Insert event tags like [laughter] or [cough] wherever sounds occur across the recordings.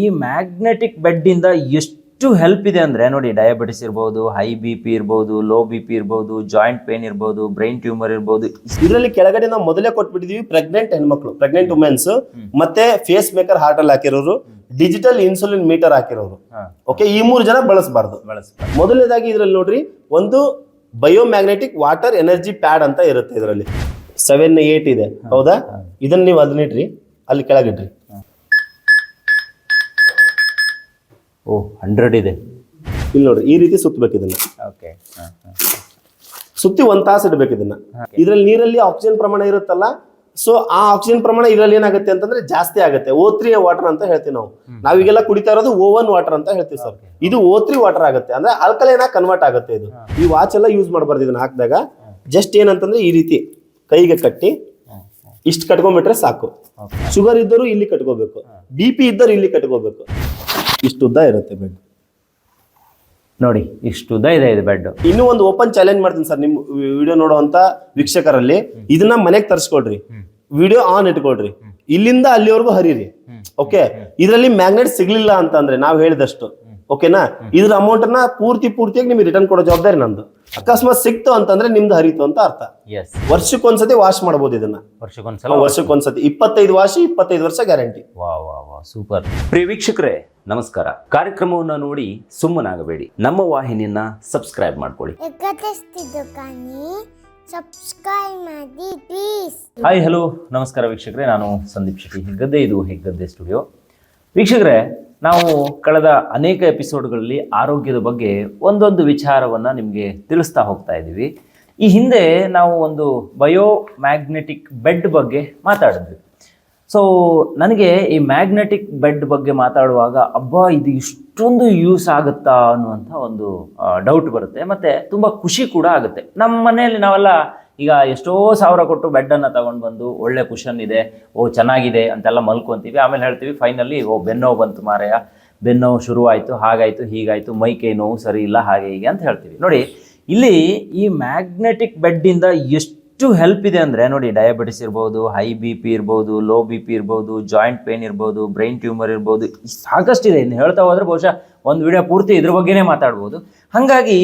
ಈ magnetic bed ಇಂದ ಎಷ್ಟು ಹೆಲ್ಪ್ ಇದೆ ಅಂದ್ರೆ ನೋಡಿ ಡಯಾಬಿಟಿಸ್ ಇರ್ಬೋದು ಹೈ ಬಿ ಪಿ ಇರ್ಬೋದು ಲೋ ಬಿ ಪಿ ಇರ್ಬೋದು ಜಾಯಿಂಟ್ ಪೇನ್ ಇರ್ಬೋದು ಬ್ರೈನ್ ಟ್ಯೂಮರ್ ಇರ್ಬೋದು. ಇದರಲ್ಲಿ ಕೆಳಗಡೆ ನಾವು ಮೊದಲೇ ಕೊಟ್ಬಿಟ್ಟಿದೀವಿ ಪ್ರೆಗ್ನೆಂಟ್ ಹೆಣ್ಮಕ್ಳು ಪ್ರೆಗ್ನೆಂಟ್ ವುಮೆನ್ಸ್ ಮತ್ತೆ ಫೇಸ್ ಮೇಕರ್ ಹಾರ್ಟ್ ಅಲ್ಲಿ ಹಾಕಿರೋರು ಡಿಜಿಟಲ್ ಇನ್ಸುಲಿನ್ ಮೀಟರ್ ಹಾಕಿರೋರು. ಓಕೆ ಈ ಮೂರು ಜನ ಬಳಸಬಾರ್ದು. ಬಳಸ್ತಾರೆ ಮೊದಲನೇದಾಗಿ ಇದರಲ್ಲಿ ನೋಡ್ರಿ ಒಂದು ಬಯೋಮ್ಯಾಗ್ನೆಟಿಕ್ ವಾಟರ್ ಎನರ್ಜಿ ಪ್ಯಾಡ್ ಅಂತ ಇರುತ್ತೆ ಇದರಲ್ಲಿ. ಸೆವೆನ್ ಏಟ್ ಇದೆ. ಹೌದಾ? ಇದನ್ನ ನೀವು ಅದನ್ನಿಟ್ರಿ ಅಲ್ಲಿ ಕೆಳಗಿಡ್ರಿ. ಓ ಹಂಡ್ರೆಡ್ ಇದೆ. ಇಲ್ಲಿ ನೋಡ್ರಿ ಈ ರೀತಿ ಸುತ್ತಬೇಕು ಇದನ್ನ. ಓಕೆ ಸುತ್ತಿ ಒಂದ್ ತಾಸು ಇಡಬೇಕು ಇದನ್ನ. ಇದ್ರಲ್ಲಿ ನೀರಲ್ಲಿ ಆಕ್ಸಿಜನ್ ಪ್ರಮಾಣ ಇರುತ್ತಲ್ಲ ಸೊ ಆ ಆಕ್ಸಿಜನ್ ಪ್ರಮಾಣ ಇದ್ರಲ್ಲಿ ಏನಾಗುತ್ತೆ ಅಂತಂದ್ರೆ ಜಾಸ್ತಿ ಆಗುತ್ತೆ. ಓ ತ್ರೀ ವಾಟರ್ ಅಂತ ಹೇಳ್ತೀವಿ ನಾವು. ನಾವೀಗೆಲ್ಲ ಕುಡಿತಾ ಇರೋದು ಓವನ್ ವಾಟರ್ ಅಂತ ಹೇಳ್ತೀವಿ ಸರ್ ಇದು ಓ ತ್ರೀ ವಾಟರ್ ಆಗುತ್ತೆ. ಅಂದ್ರೆ ಆಲ್ಕಲೈನ್ ಕನ್ವರ್ಟ್ ಆಗುತ್ತೆ ಇದು. ಈ ವಾಚ್ ಎಲ್ಲ ಯೂಸ್ ಮಾಡಬಾರ್ದು ಇದನ್ನ ಹಾಕಿದಾಗ. ಜಸ್ಟ್ ಏನಂತಂದ್ರೆ ಈ ರೀತಿ ಕೈಗೆ ಕಟ್ಟಿ ಇಷ್ಟು ಕಟ್ಕೊಂಡ್ಬಿಟ್ರೆ ಸಾಕು. ಶುಗರ್ ಇದ್ದರೂ ಇಲ್ಲಿ ಕಟ್ಕೋಬೇಕು. ಬಿ ಪಿ ಇದ್ದರೂ ಇಲ್ಲಿ ಕಟ್ಕೋಬೇಕು. ಇಷ್ಟು ಉದ್ದ ಇರುತ್ತೆ ಬೆಡ್ ನೋಡಿ ಇಷ್ಟು ಉದ್ದ ಇದೆ ಇದು ಬೆಡ್ ಇನ್ನೂ ಒಂದು ಓಪನ್ ಚಾಲೆಂಜ್ ಮಾಡ್ತೀನಿ ಸರ್ ನಿಮ್ ವಿಡಿಯೋ ನೋಡುವಂತ ವೀಕ್ಷಕರಲ್ಲಿ. ಇದನ್ನ ಮನೆಗೆ ತರಿಸ್ಕೊಡ್ರಿ. ವಿಡಿಯೋ ಆನ್ ಇಟ್ಕೊಳ್ರಿ ಇಲ್ಲಿಂದ ಅಲ್ಲಿವರೆಗೂ ಹರಿರಿ. ಓಕೆ ಇದರಲ್ಲಿ ಮ್ಯಾಗ್ನೆಟ್ ಸಿಗ್ಲಿಲ್ಲ ಅಂತಂದ್ರೆ ನಾವು ಹೇಳಿದಷ್ಟು. ಓಕೆನಾ ಇದ್ರ ಅಮೌಂಟ್ನ ಪೂರ್ತಿ ಪೂರ್ತಿಯಾಗಿ ನಿಮ್ಗೆ ರಿಟರ್ನ್ ಕೊಡೋ ಜವಾಬ್ದಾರಿ ನಂದು. ಅಕಸ್ಮಾತ್ ಸಿಕ್ತು ಅಂತಂದ್ರೆ ನಿಮ್ದು ಹರಿತು ಅಂತ ಅರ್ಥ. ವರ್ಷಕ್ಕೊಂದ್ಸತಿ ವಾಶ್ ಮಾಡಬಹುದು ಇದನ್ನ. ವರ್ಷಕ್ಕೊಂದ್ಸಲ ವರ್ಷಕ್ಕೊಂದ್ಸತಿ ಇಪ್ಪತ್ತೈದು ವಾಶ್ ಇಪ್ಪತ್ತೈದು ವರ್ಷ ಗ್ಯಾರಂಟಿ ವಾ ವಾ ವಾ ಸೂಪರ್ ಪ್ರಿಯ ವೀಕ್ಷಕರೇ ನಮಸ್ಕಾರ. ಕಾರ್ಯಕ್ರಮವನ್ನು ನೋಡಿ ಸುಮ್ಮನಾಗಬೇಡಿ. ನಮ್ಮ ವಾಹಿನಿಯನ್ನ ಸಬ್ಸ್ಕ್ರೈಬ್ ಮಾಡ್ಕೊಳ್ಳಿ. ಹಾಯ್ ಹಲೋ ನಮಸ್ಕಾರ ವೀಕ್ಷಕರೇ ನಾನು ಸಂದೀಪ್ ಶೆಟ್ಟಿ. ಹೆಗ್ಗದ್ದೆ ಇದು ಹೆಗ್ಗದ್ದೆ ಸ್ಟುಡಿಯೋ ವೀಕ್ಷಕರೇ ನಾವು ಕಳೆದ ಅನೇಕ ಎಪಿಸೋಡ್ಗಳಲ್ಲಿ ಆರೋಗ್ಯದ ಬಗ್ಗೆ ಒಂದೊಂದು ವಿಚಾರವನ್ನು ನಿಮಗೆ ತಿಳಿಸ್ತಾ ಹೋಗ್ತಾ ಇದ್ದೀವಿ. ಈ ಹಿಂದೆ ನಾವು ಒಂದು ಬಯೋ ಮ್ಯಾಗ್ನೆಟಿಕ್ ಬೆಡ್ ಬಗ್ಗೆ ಮಾತಾಡಿದ್ವಿ. ಸೊ ನನಗೆ ಈ ಮ್ಯಾಗ್ನೆಟಿಕ್ ಬೆಡ್ ಬಗ್ಗೆ ಮಾತಾಡುವಾಗ, ಅಬ್ಬಾ, ಇದು ಇಷ್ಟೊಂದು ಯೂಸ್ ಆಗುತ್ತಾ? ಅನ್ನುವಂಥ ಒಂದು ಡೌಟ್ ಬರುತ್ತೆ. ಮತ್ತು ತುಂಬ ಖುಷಿ ಕೂಡ ಆಗುತ್ತೆ. ನಮ್ಮ ಮನೆಯಲ್ಲಿ ನಾವೆಲ್ಲ ಈಗ ಎಷ್ಟೋ ಸಾವಿರ ಕೊಟ್ಟು ಬೆಡ್ಡನ್ನು ತಗೊಂಡು ಬಂದು, ಒಳ್ಳೆ ಕುಷನ್ ಇದೆ, ಓ, ಚೆನ್ನಾಗಿದೆ ಅಂತೆಲ್ಲ ಮಲ್ಕೊಂತೀವಿ. ಆಮೇಲೆ ಹೇಳ್ತೀವಿ ಫೈನಲಿ ಓ ಬೆನ್ನೋವು ಬಂತು ಮಾರಾಯ ಬೆನ್ನೋವು ಶುರುವಾಯಿತು, ಹಾಗಾಯಿತು, ಹೀಗಾಯಿತು, ಮೈ ಕೈ ನೋವು ಸರಿ ಇಲ್ಲ, ಹಾಗೆ ಹೀಗೆ ಅಂತ ಹೇಳ್ತೀವಿ. ನೋಡಿ, ಇಲ್ಲಿ ಈ ಮ್ಯಾಗ್ನೆಟಿಕ್ ಬೆಡ್ಡಿಂದ ಎಷ್ಟು ಹೆಲ್ಪ್ ಇದೆ ಅಂದರೆ ನೋಡಿ ಡಯಾಬಿಟಿಸ್ ಇರ್ಬೋದು ಹೈ ಬಿ ಪಿ ಇರ್ಬೋದು ಲೋ ಬಿ ಪಿ ಇರ್ಬೋದು ಜಾಯಿಂಟ್ ಪೇನ್ ಇರ್ಬೋದು ಬ್ರೈನ್ ಟ್ಯೂಮರ್ ಇರ್ಬೋದು ಸಾಕಷ್ಟಿದೆ ಇನ್ನು ಹೇಳ್ತಾ ಹೋದ್ರೆ ಬಹುಶಃ ಒಂದು ವಿಡಿಯೋ ಪೂರ್ತಿ ಇದ್ರ ಬಗ್ಗೆನೇ ಮಾತಾಡ್ಬೋದು. ಹಾಗಾಗಿ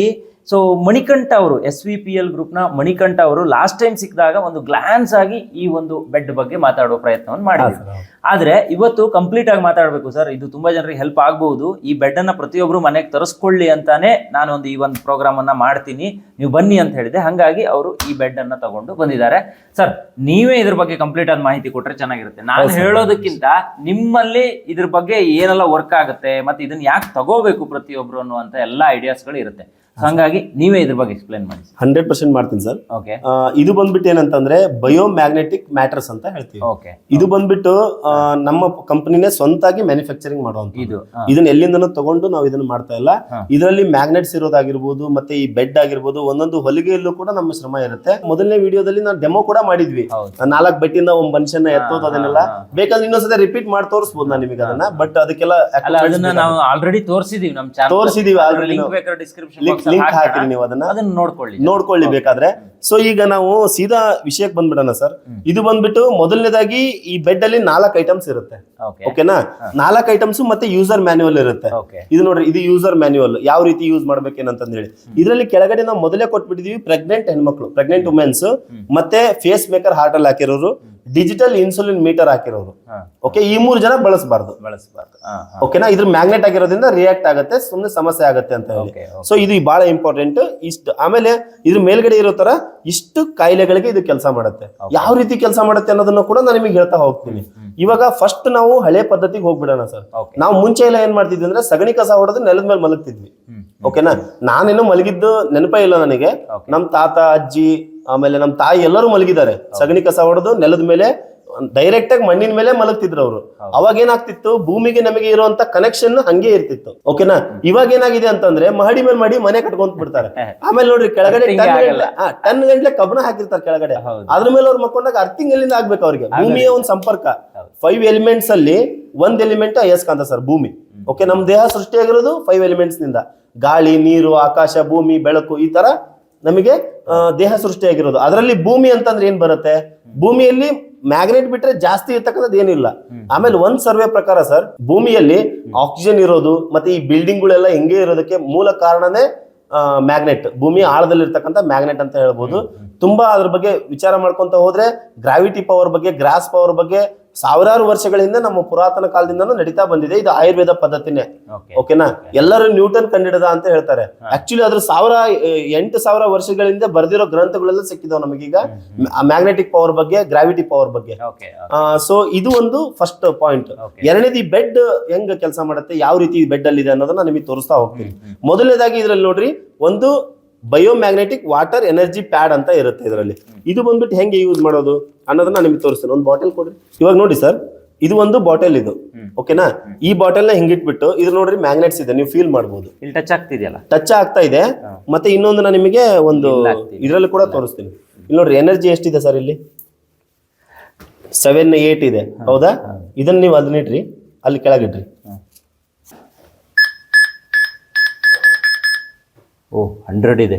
ಸೊ ಮಣಿಕಂಠ ಅವರು ಎಸ್ ವಿ ಪಿ ಎಲ್ ಗ್ರೂಪ್ನ ಮಣಿಕಂಠ ಅವರು ಲಾಸ್ಟ್ ಟೈಮ್ ಸಿಕ್ಕಿದಾಗ ಒಂದು ಗ್ಲಾನ್ಸ್ ಆಗಿ ಈ ಒಂದು ಬೆಡ್ ಬಗ್ಗೆ ಮಾತಾಡುವ ಪ್ರಯತ್ನವನ್ನು ಮಾಡಿದ್ರು. ಆದರೆ ಇವತ್ತು ಕಂಪ್ಲೀಟ್ ಆಗಿ ಮಾತಾಡಬೇಕು ಸರ್. ಇದು ತುಂಬಾ ಜನರಿಗೆ ಹೆಲ್ಪ್ ಆಗಬಹುದು. ಈ ಬೆಡ್ ಅನ್ನ ಪ್ರತಿಯೊಬ್ಬರು ಮನೆಗೆ ತರಿಸ್ಕೊಳ್ಳಿ ಅಂತಾನೆ ನಾನು ಒಂದು ಈ ಒಂದು ಪ್ರೋಗ್ರಾಮ್ ಅನ್ನ ಮಾಡ್ತೀನಿ. ನೀವು ಬನ್ನಿ ಅಂತ ಹೇಳಿದೆ. ಹಾಗಾಗಿ ಅವರು ಈ ಬೆಡ್ ಅನ್ನ ತಗೊಂಡು ಬಂದಿದ್ದಾರೆ. ಸರ್ ನೀವೇ ಇದ್ರ ಬಗ್ಗೆ ಕಂಪ್ಲೀಟ್ ಆದ ಮಾಹಿತಿ ಕೊಟ್ರೆ ಚೆನ್ನಾಗಿರುತ್ತೆ. ನಾನು ಹೇಳೋದಕ್ಕಿಂತ ನಿಮ್ಮಲ್ಲಿ ಇದ್ರ ಬಗ್ಗೆ ಏನೆಲ್ಲ ವರ್ಕ್ ಆಗುತ್ತೆ ಮತ್ತೆ ಇದನ್ನ ಯಾಕೆ ತಗೋಬೇಕು ಪ್ರತಿಯೊಬ್ರು ಅನ್ನುವಂತ ಎಲ್ಲ ಐಡಿಯಾಸ್ಗಳು ಇರುತ್ತೆ. ಹಾಗಾಗಿ ನೀವೇ ಇದ್ರ ಬಗ್ಗೆ ಎಕ್ಸ್ಪ್ಲೈನ್ ಮಾಡಿ ಹಂಡ್ರೆಡ್ ಪರ್ಸೆಂಟ್ ಮಾಡ್ತೀನಿ ಸರ್. ಓಕೆ ಇದು ಬಂದ್ಬಿಟ್ಟು ಏನಂತಂದ್ರೆ ಬಯೋಮ್ಯಾಗ್ನೆಟಿಕ್ ಮ್ಯಾಟರ್ಸ್ ಅಂತ ಹೇಳ್ತೀವಿ. ಓಕೆ ಇದು ಬಂದ್ಬಿಟ್ಟು ನಮ್ಮ ಕಂಪನಿನೇ ಸ್ವಂತಾಗಿ ಮ್ಯಾನುಫ್ಯಾಕ್ಚರಿಂಗ್ ಮಾಡುವಂತ ಇದು. ಇದನ್ನ ಎಲ್ಲಿಂದನೂ ತಗೊಂಡು ನಾವು ಇದನ್ನ ಮಾಡ್ತಾ ಇಲ್ಲ. ಇದರಲ್ಲಿ ಮ್ಯಾಗ್ನೆಟ್ಸ್ ಇರೋದಾಗಿರ್ಬೋದು ಮತ್ತೆ ಈ ಬೆಡ್ ಆಗಿರ್ಬೋದು ಒಂದೊಂದು ಹೊಲಿಗೆಯಲ್ಲೂ ಕೂಡ ನಮ್ಮ ಶ್ರಮ ಇರುತ್ತೆ. ಮೊದಲನೇ ವಿಡಿಯೋದಲ್ಲಿ ನಾವು ಡೆಮೋ ಕೂಡ ಮಾಡಿದ್ವಿ. ನಾಲ್ಕು ಬೆಟ್ಟಿಂದ ಒಂದ್ ಮನುಷ್ಯನ ಎತ್ತೋದು ಅದನ್ನೆಲ್ಲ. ಬೇಕಾದ್ರೆ ಇನ್ನೊಂದ್ಸತಿ ರಿಪೀಟ್ ಮಾಡಿ ತೋರಿಸಬಹುದು ನಾನು ನಿಮಗೆ ಅದನ್ನ. ಬಟ್ ಅದಕ್ಕೆಲ್ಲ ಅಲ್ಲ ಅದನ್ನ ನಾವು ಆಲ್ರೆಡಿ ತೋರಿಸಿದೀವಿ ನಮ್ಮ ಚಾನಲ್ ತೋರ್ಸಿದೀವಿ ಆಲ್ರೆಡಿ ಲಿಂಕ್ ಹಾಕಿರಿ ನೀವು. ಅದನ್ನ. ಅದನ್ನ ನೋಡ್ಕೊಳ್ಳಿ ನೋಡ್ಕೊಳ್ಳಿ ಬೇಕಾದ್ರೆ ಸೊ ಈಗ ನಾವು ಸೀದಾ ವಿಷಯಕ್ಕೆ ಬಂದ್ಬಿಡೋಣ ಸರ್. ಇದು ಬಂದ್ಬಿಟ್ಟು ಮೊದಲನೇದಾಗಿ ಈ ಬೆಡ್ ಅಲ್ಲಿ ನಾಲ್ಕು ಐಟಮ್ಸ್ ಇರುತ್ತೆ. ಓಕೆ ಓಕೆನಾ ನಾಲ್ಕು ಐಟಮ್ಸ್ ಮತ್ತೆ ಯೂಸರ್ ಮ್ಯಾನ್ಯುವಲ್ ಇರುತ್ತೆ. ಇದು ನೋಡ್ರಿ ಇದು ಯೂಸರ್ ಮ್ಯಾನ್ಯುವಲ್ ಯಾವ ರೀತಿ ಯೂಸ್ ಮಾಡ್ಬೇಕೇನಂತಂದ್ ಹೇಳಿ ಇದರಲ್ಲಿ ಕೆಳಗಡೆ ನಾವು ಮೊದಲೇ ಕೊಟ್ಬಿಟ್ಟಿದೀವಿ ಪ್ರೆಗ್ನೆಂಟ್ ಹೆಣ್ಮಕ್ಳು ಪ್ರೆಗ್ನೆಂಟ್ ವುಮೆನ್ಸ್ ಮತ್ತೆ ಫೇಸ್ ಮೇಕರ್ ಹಾರ್ಟ್ ಅಲ್ಲಿ ಹಾಕಿರೋರು ಡಿಜಿಟಲ್ ಇನ್ಸುಲಿನ್ ಮೀಟರ್ ಹಾಕಿರೋರು ಓಕೆ ಈ ಮೂರು ಜನ ಬಳಸಬಾರ್ದು. ಬಳಸಬಾರ್ದು. ಓಕೆನಾ ಇದ್ರ ಮ್ಯಾಗ್ನೆಟ್ ಆಗಿರೋದ್ರಿಂದ ರಿಯಾಕ್ಟ್ ಆಗುತ್ತೆ ಸುಮ್ಮನೆ ಸಮಸ್ಯೆ ಆಗುತ್ತೆ ಅಂತ ಹೇಳಿ. ಸೊ ಇದು ಬಹಳ ಇಂಪಾರ್ಟೆಂಟ್ ಇಷ್ಟು ಆಮೇಲೆ ಇದ್ರ ಮೇಲ್ಗಡೆ ಇರೋ ತರ ಇಷ್ಟು ಕಾಯಿಲೆಗಳಿಗೆ ಇದು ಕೆಲಸ ಮಾಡುತ್ತೆ. ಯಾವ ರೀತಿ ಕೆಲಸ ಮಾಡುತ್ತೆ ಅನ್ನೋದನ್ನ ಕೂಡ ನಾನು ನಿಮಗೆ ಹೇಳ್ತಾ ಹೋಗ್ತೀನಿ. ಇವಾಗ ಫಸ್ಟ್ ನಾವು ಹಳೆ ಪದ್ಧತಿಗೆ ಹೋಗ್ಬಿಡೋಣ ಸರ್. ನಾವು ಮುಂಚೆ ಎಲ್ಲ ಏನ್ ಮಾಡ್ತಿದ್ವಿ ಅಂದ್ರೆ ಸಗಣಿ ಕಸ ಹೊಡೆದು ನೆಲದ ಮೇಲೆ ಮಲಗ್ತಿದ್ವಿ. ಓಕೆನಾ ನಾನೇನು ಮಲಗಿದ್ದು ನೆನಪೇ ಇಲ್ಲ ನನಗೆ. ನಮ್ ತಾತ ಅಜ್ಜಿ ಆಮೇಲೆ ನಮ್ಮ ತಾಯಿ ಎಲ್ಲರೂ ಮಲಗಿದ್ದಾರೆ. ಸಗಣಿ ಕಸ ಹೊಡೆದು ನೆಲದ ಮೇಲೆ ಡೈರೆಕ್ಟ್ ಆಗಿ ಮಣ್ಣಿನ ಮೇಲೆ ಮಲಗ್ತಿದ್ರು ಅವರು. ಅವಾಗ ಏನಾಗ್ತಿತ್ತು? ಭೂಮಿಗೆ ನಮಗೆ ಇರುವಂತ ಕನೆಕ್ಷನ್ ಹಂಗೆ ಇರ್ತಿತ್ತು. ಓಕೆನಾ ಇವಾಗ ಏನಾಗಿದೆ ಅಂತಂದ್ರೆ ಮಹಡಿ ಮೇಲೆ ಮಾಡಿ ಮನೆ ಕಟ್ಕೊಂತ ಬಿಡ್ತಾರೆ. ಆಮೇಲೆ ನೋಡ್ರಿ ಕೆಳಗಡೆ ಟನ್. ಗಂಟ್ಲೆ ಕಬ್ಬನ ಕಬ್ಬಣ ಹಾಕಿರ್ತಾರೆ ಕೆಳಗಡೆ. ಅದ್ರ ಮೇಲೆ ಅವ್ರು ಮಕ್ಕೊಂಡಾಗ ಅರ್ಥಿಂಗ್ ಎಲ್ಲಿಂದ ಆಗ್ಬೇಕು ಅವ್ರಿಗೆ? ಭೂಮಿಯ ಒಂದು ಸಂಪರ್ಕ. ಫೈವ್ ಎಲಿಮೆಂಟ್ಸ್ ಅಲ್ಲಿ ಒಂದ್ ಎಲಿಮೆಂಟ್ ಅಯಸ್ಕಾಂತ ಸರ್ ಭೂಮಿ. ಓಕೆ ನಮ್ ದೇಹ ಸೃಷ್ಟಿಯಾಗಿರೋದು ಫೈವ್ ಎಲಿಮೆಂಟ್ಸ್ನಿಂದ. ಗಾಳಿ ನೀರು ಆಕಾಶ ಭೂಮಿ ಬೆಳಕು ಈ ತರ ನಮಗೆ ದೇಹ ದೇಹ ಸೃಷ್ಟಿಯಾಗಿರೋದು. ಅದರಲ್ಲಿ ಭೂಮಿ ಅಂತಂದ್ರೆ ಏನ್ ಬರುತ್ತೆ? ಭೂಮಿಯಲ್ಲಿ ಮ್ಯಾಗ್ನೆಟ್ ಬಿಟ್ರೆ ಜಾಸ್ತಿ ಇರ್ತಕ್ಕಂಥದ್ದು ಏನಿಲ್ಲ. ಆಮೇಲೆ ಒಂದ್ ಸರ್ವೆ ಪ್ರಕಾರ ಸರ್, ಭೂಮಿಯಲ್ಲಿ ಆಕ್ಸಿಜನ್ ಇರೋದು ಮತ್ತೆ ಈ ಬಿಲ್ಡಿಂಗ್ ಗಳೆಲ್ಲ ಹಿಂಗೆ ಇರೋದಕ್ಕೆ ಮೂಲ ಕಾರಣನೇ ಮ್ಯಾಗ್ನೆಟ್ ಭೂಮಿ ಆಳದಲ್ಲಿ ಆಳದಲ್ಲಿರ್ತಕ್ಕಂಥ ಮ್ಯಾಗ್ನೆಟ್ ಅಂತ ಹೇಳ್ಬೋದು. ತುಂಬಾ ಅದ್ರ ಬಗ್ಗೆ ವಿಚಾರ ಮಾಡ್ಕೊಂತ ಹೋದ್ರೆ ಗ್ರಾವಿಟಿ ಪವರ್ ಬಗ್ಗೆ ಗ್ರಾಸ್ ಪವರ್ ಬಗ್ಗೆ ಸಾವಿರಾರು ವರ್ಷಗಳಿಂದ ನಮ್ಮ ಪುರಾತನ ಕಾಲದಿಂದನೂ ನಡೀತಾ ಬಂದಿದೆ. ಇದು ಆಯುರ್ವೇದ ಪದ್ಧತಿನೇ. ಓಕೆನಾ? ಎಲ್ಲರೂ ನ್ಯೂಟನ್ ಕಂಡಿಡದ ಅಂತ ಹೇಳ್ತಾರೆ. ಆಕ್ಚುಲಿ ಅದ್ರ ಸಾವಿರ ಎಂಟು ಸಾವಿರ ವರ್ಷಗಳಿಂದ ಬರ್ದಿರೋ ಗ್ರಂಥಗಳೆಲ್ಲ ಸಿಕ್ಕಿದಾವ್ ನಮಗೀಗ. ಮ್ಯಾಗ್ನೆಟಿಕ್ ಪವರ್ ಬಗ್ಗೆ ಗ್ರಾವಿಟಿ ಪವರ್ ಬಗ್ಗೆ. ಸೊ ಇದು ಒಂದು ಫಸ್ಟ್ ಪಾಯಿಂಟ್. ಎರಡನೇದಿ ಎರಡನೇದು ಈ ಬೆಡ್ ಹೆಂಗ್ ಕೆಲಸ ಮಾಡುತ್ತೆ ಯಾವ ರೀತಿ ಬೆಡ್ ಅಲ್ಲಿ ಇದೆ ಅನ್ನೋದನ್ನ ನಿಮಗೆ ತೋರಿಸ್ತಾ ಹೋಗ್ತೀನಿ. ಮೊದಲನೇದಾಗಿ ಇದ್ರಲ್ಲಿ ನೋಡ್ರಿ ಒಂದು ಬಯೋಮ್ಯಾಗ್ನೆಟಿಕ್ ವಾಟರ್ ಎನರ್ಜಿ ಪ್ಯಾಡ್ ಅಂತ ಇರುತ್ತೆ ಇದರಲ್ಲಿ. ಇದು ಬಂದ್ಬಿಟ್ಟು ಹೆಂಗೆ ಯೂಸ್ ಮಾಡೋದು? ಅನ್ನೋದನ್ನ ನಿಮ್ಗೆ ತೋರಿಸ್ತೀನಿ. ಒಂದು ಬಾಟಲ್ ಕೊಡ್ರಿ. ಇವಾಗ ನೋಡಿ ಸರ್ ಇದು ಒಂದು ಬಾಟಲ್ ಇದು. ಓಕೆನಾ ಈ ಬಾಟಲ್ನ ಹಿಂಗಿಟ್ಬಿಟ್ಟು ಇದು ನೋಡ್ರಿ ಮ್ಯಾಗ್ನೆಟ್ಸ್ ಇದೆ ನೀವು ಫೀಲ್ ಮಾಡಬಹುದು ಇಲ್ಲಿ ಟಚ್ ಆಗ್ತಿದೆಯಲ್ಲ? ಟಚ್ ಆಗ್ತಾ ಇದೆ. ಮತ್ತೆ ಇನ್ನೊಂದು ನಾನು ನಿಮಗೆ ಒಂದು ಇದರಲ್ಲಿ ಕೂಡ ತೋರಿಸ್ತೀನಿ. ಇಲ್ಲಿ ನೋಡ್ರಿ ಎನರ್ಜಿ ಎಷ್ಟಿದೆ ಸರ್ ಇಲ್ಲಿ? ಸೆವೆನ್ ಏಟ್ ಇದೆ. ಹೌದಾ? ಇದನ್ನ ನೀವು ಅದನ್ನಿಟ್ರಿ ಅಲ್ಲಿ ಕೆಳಗಿಡ್ರಿ ಓ ಹಂಡ್ರೆಡ್ ಇದೆ.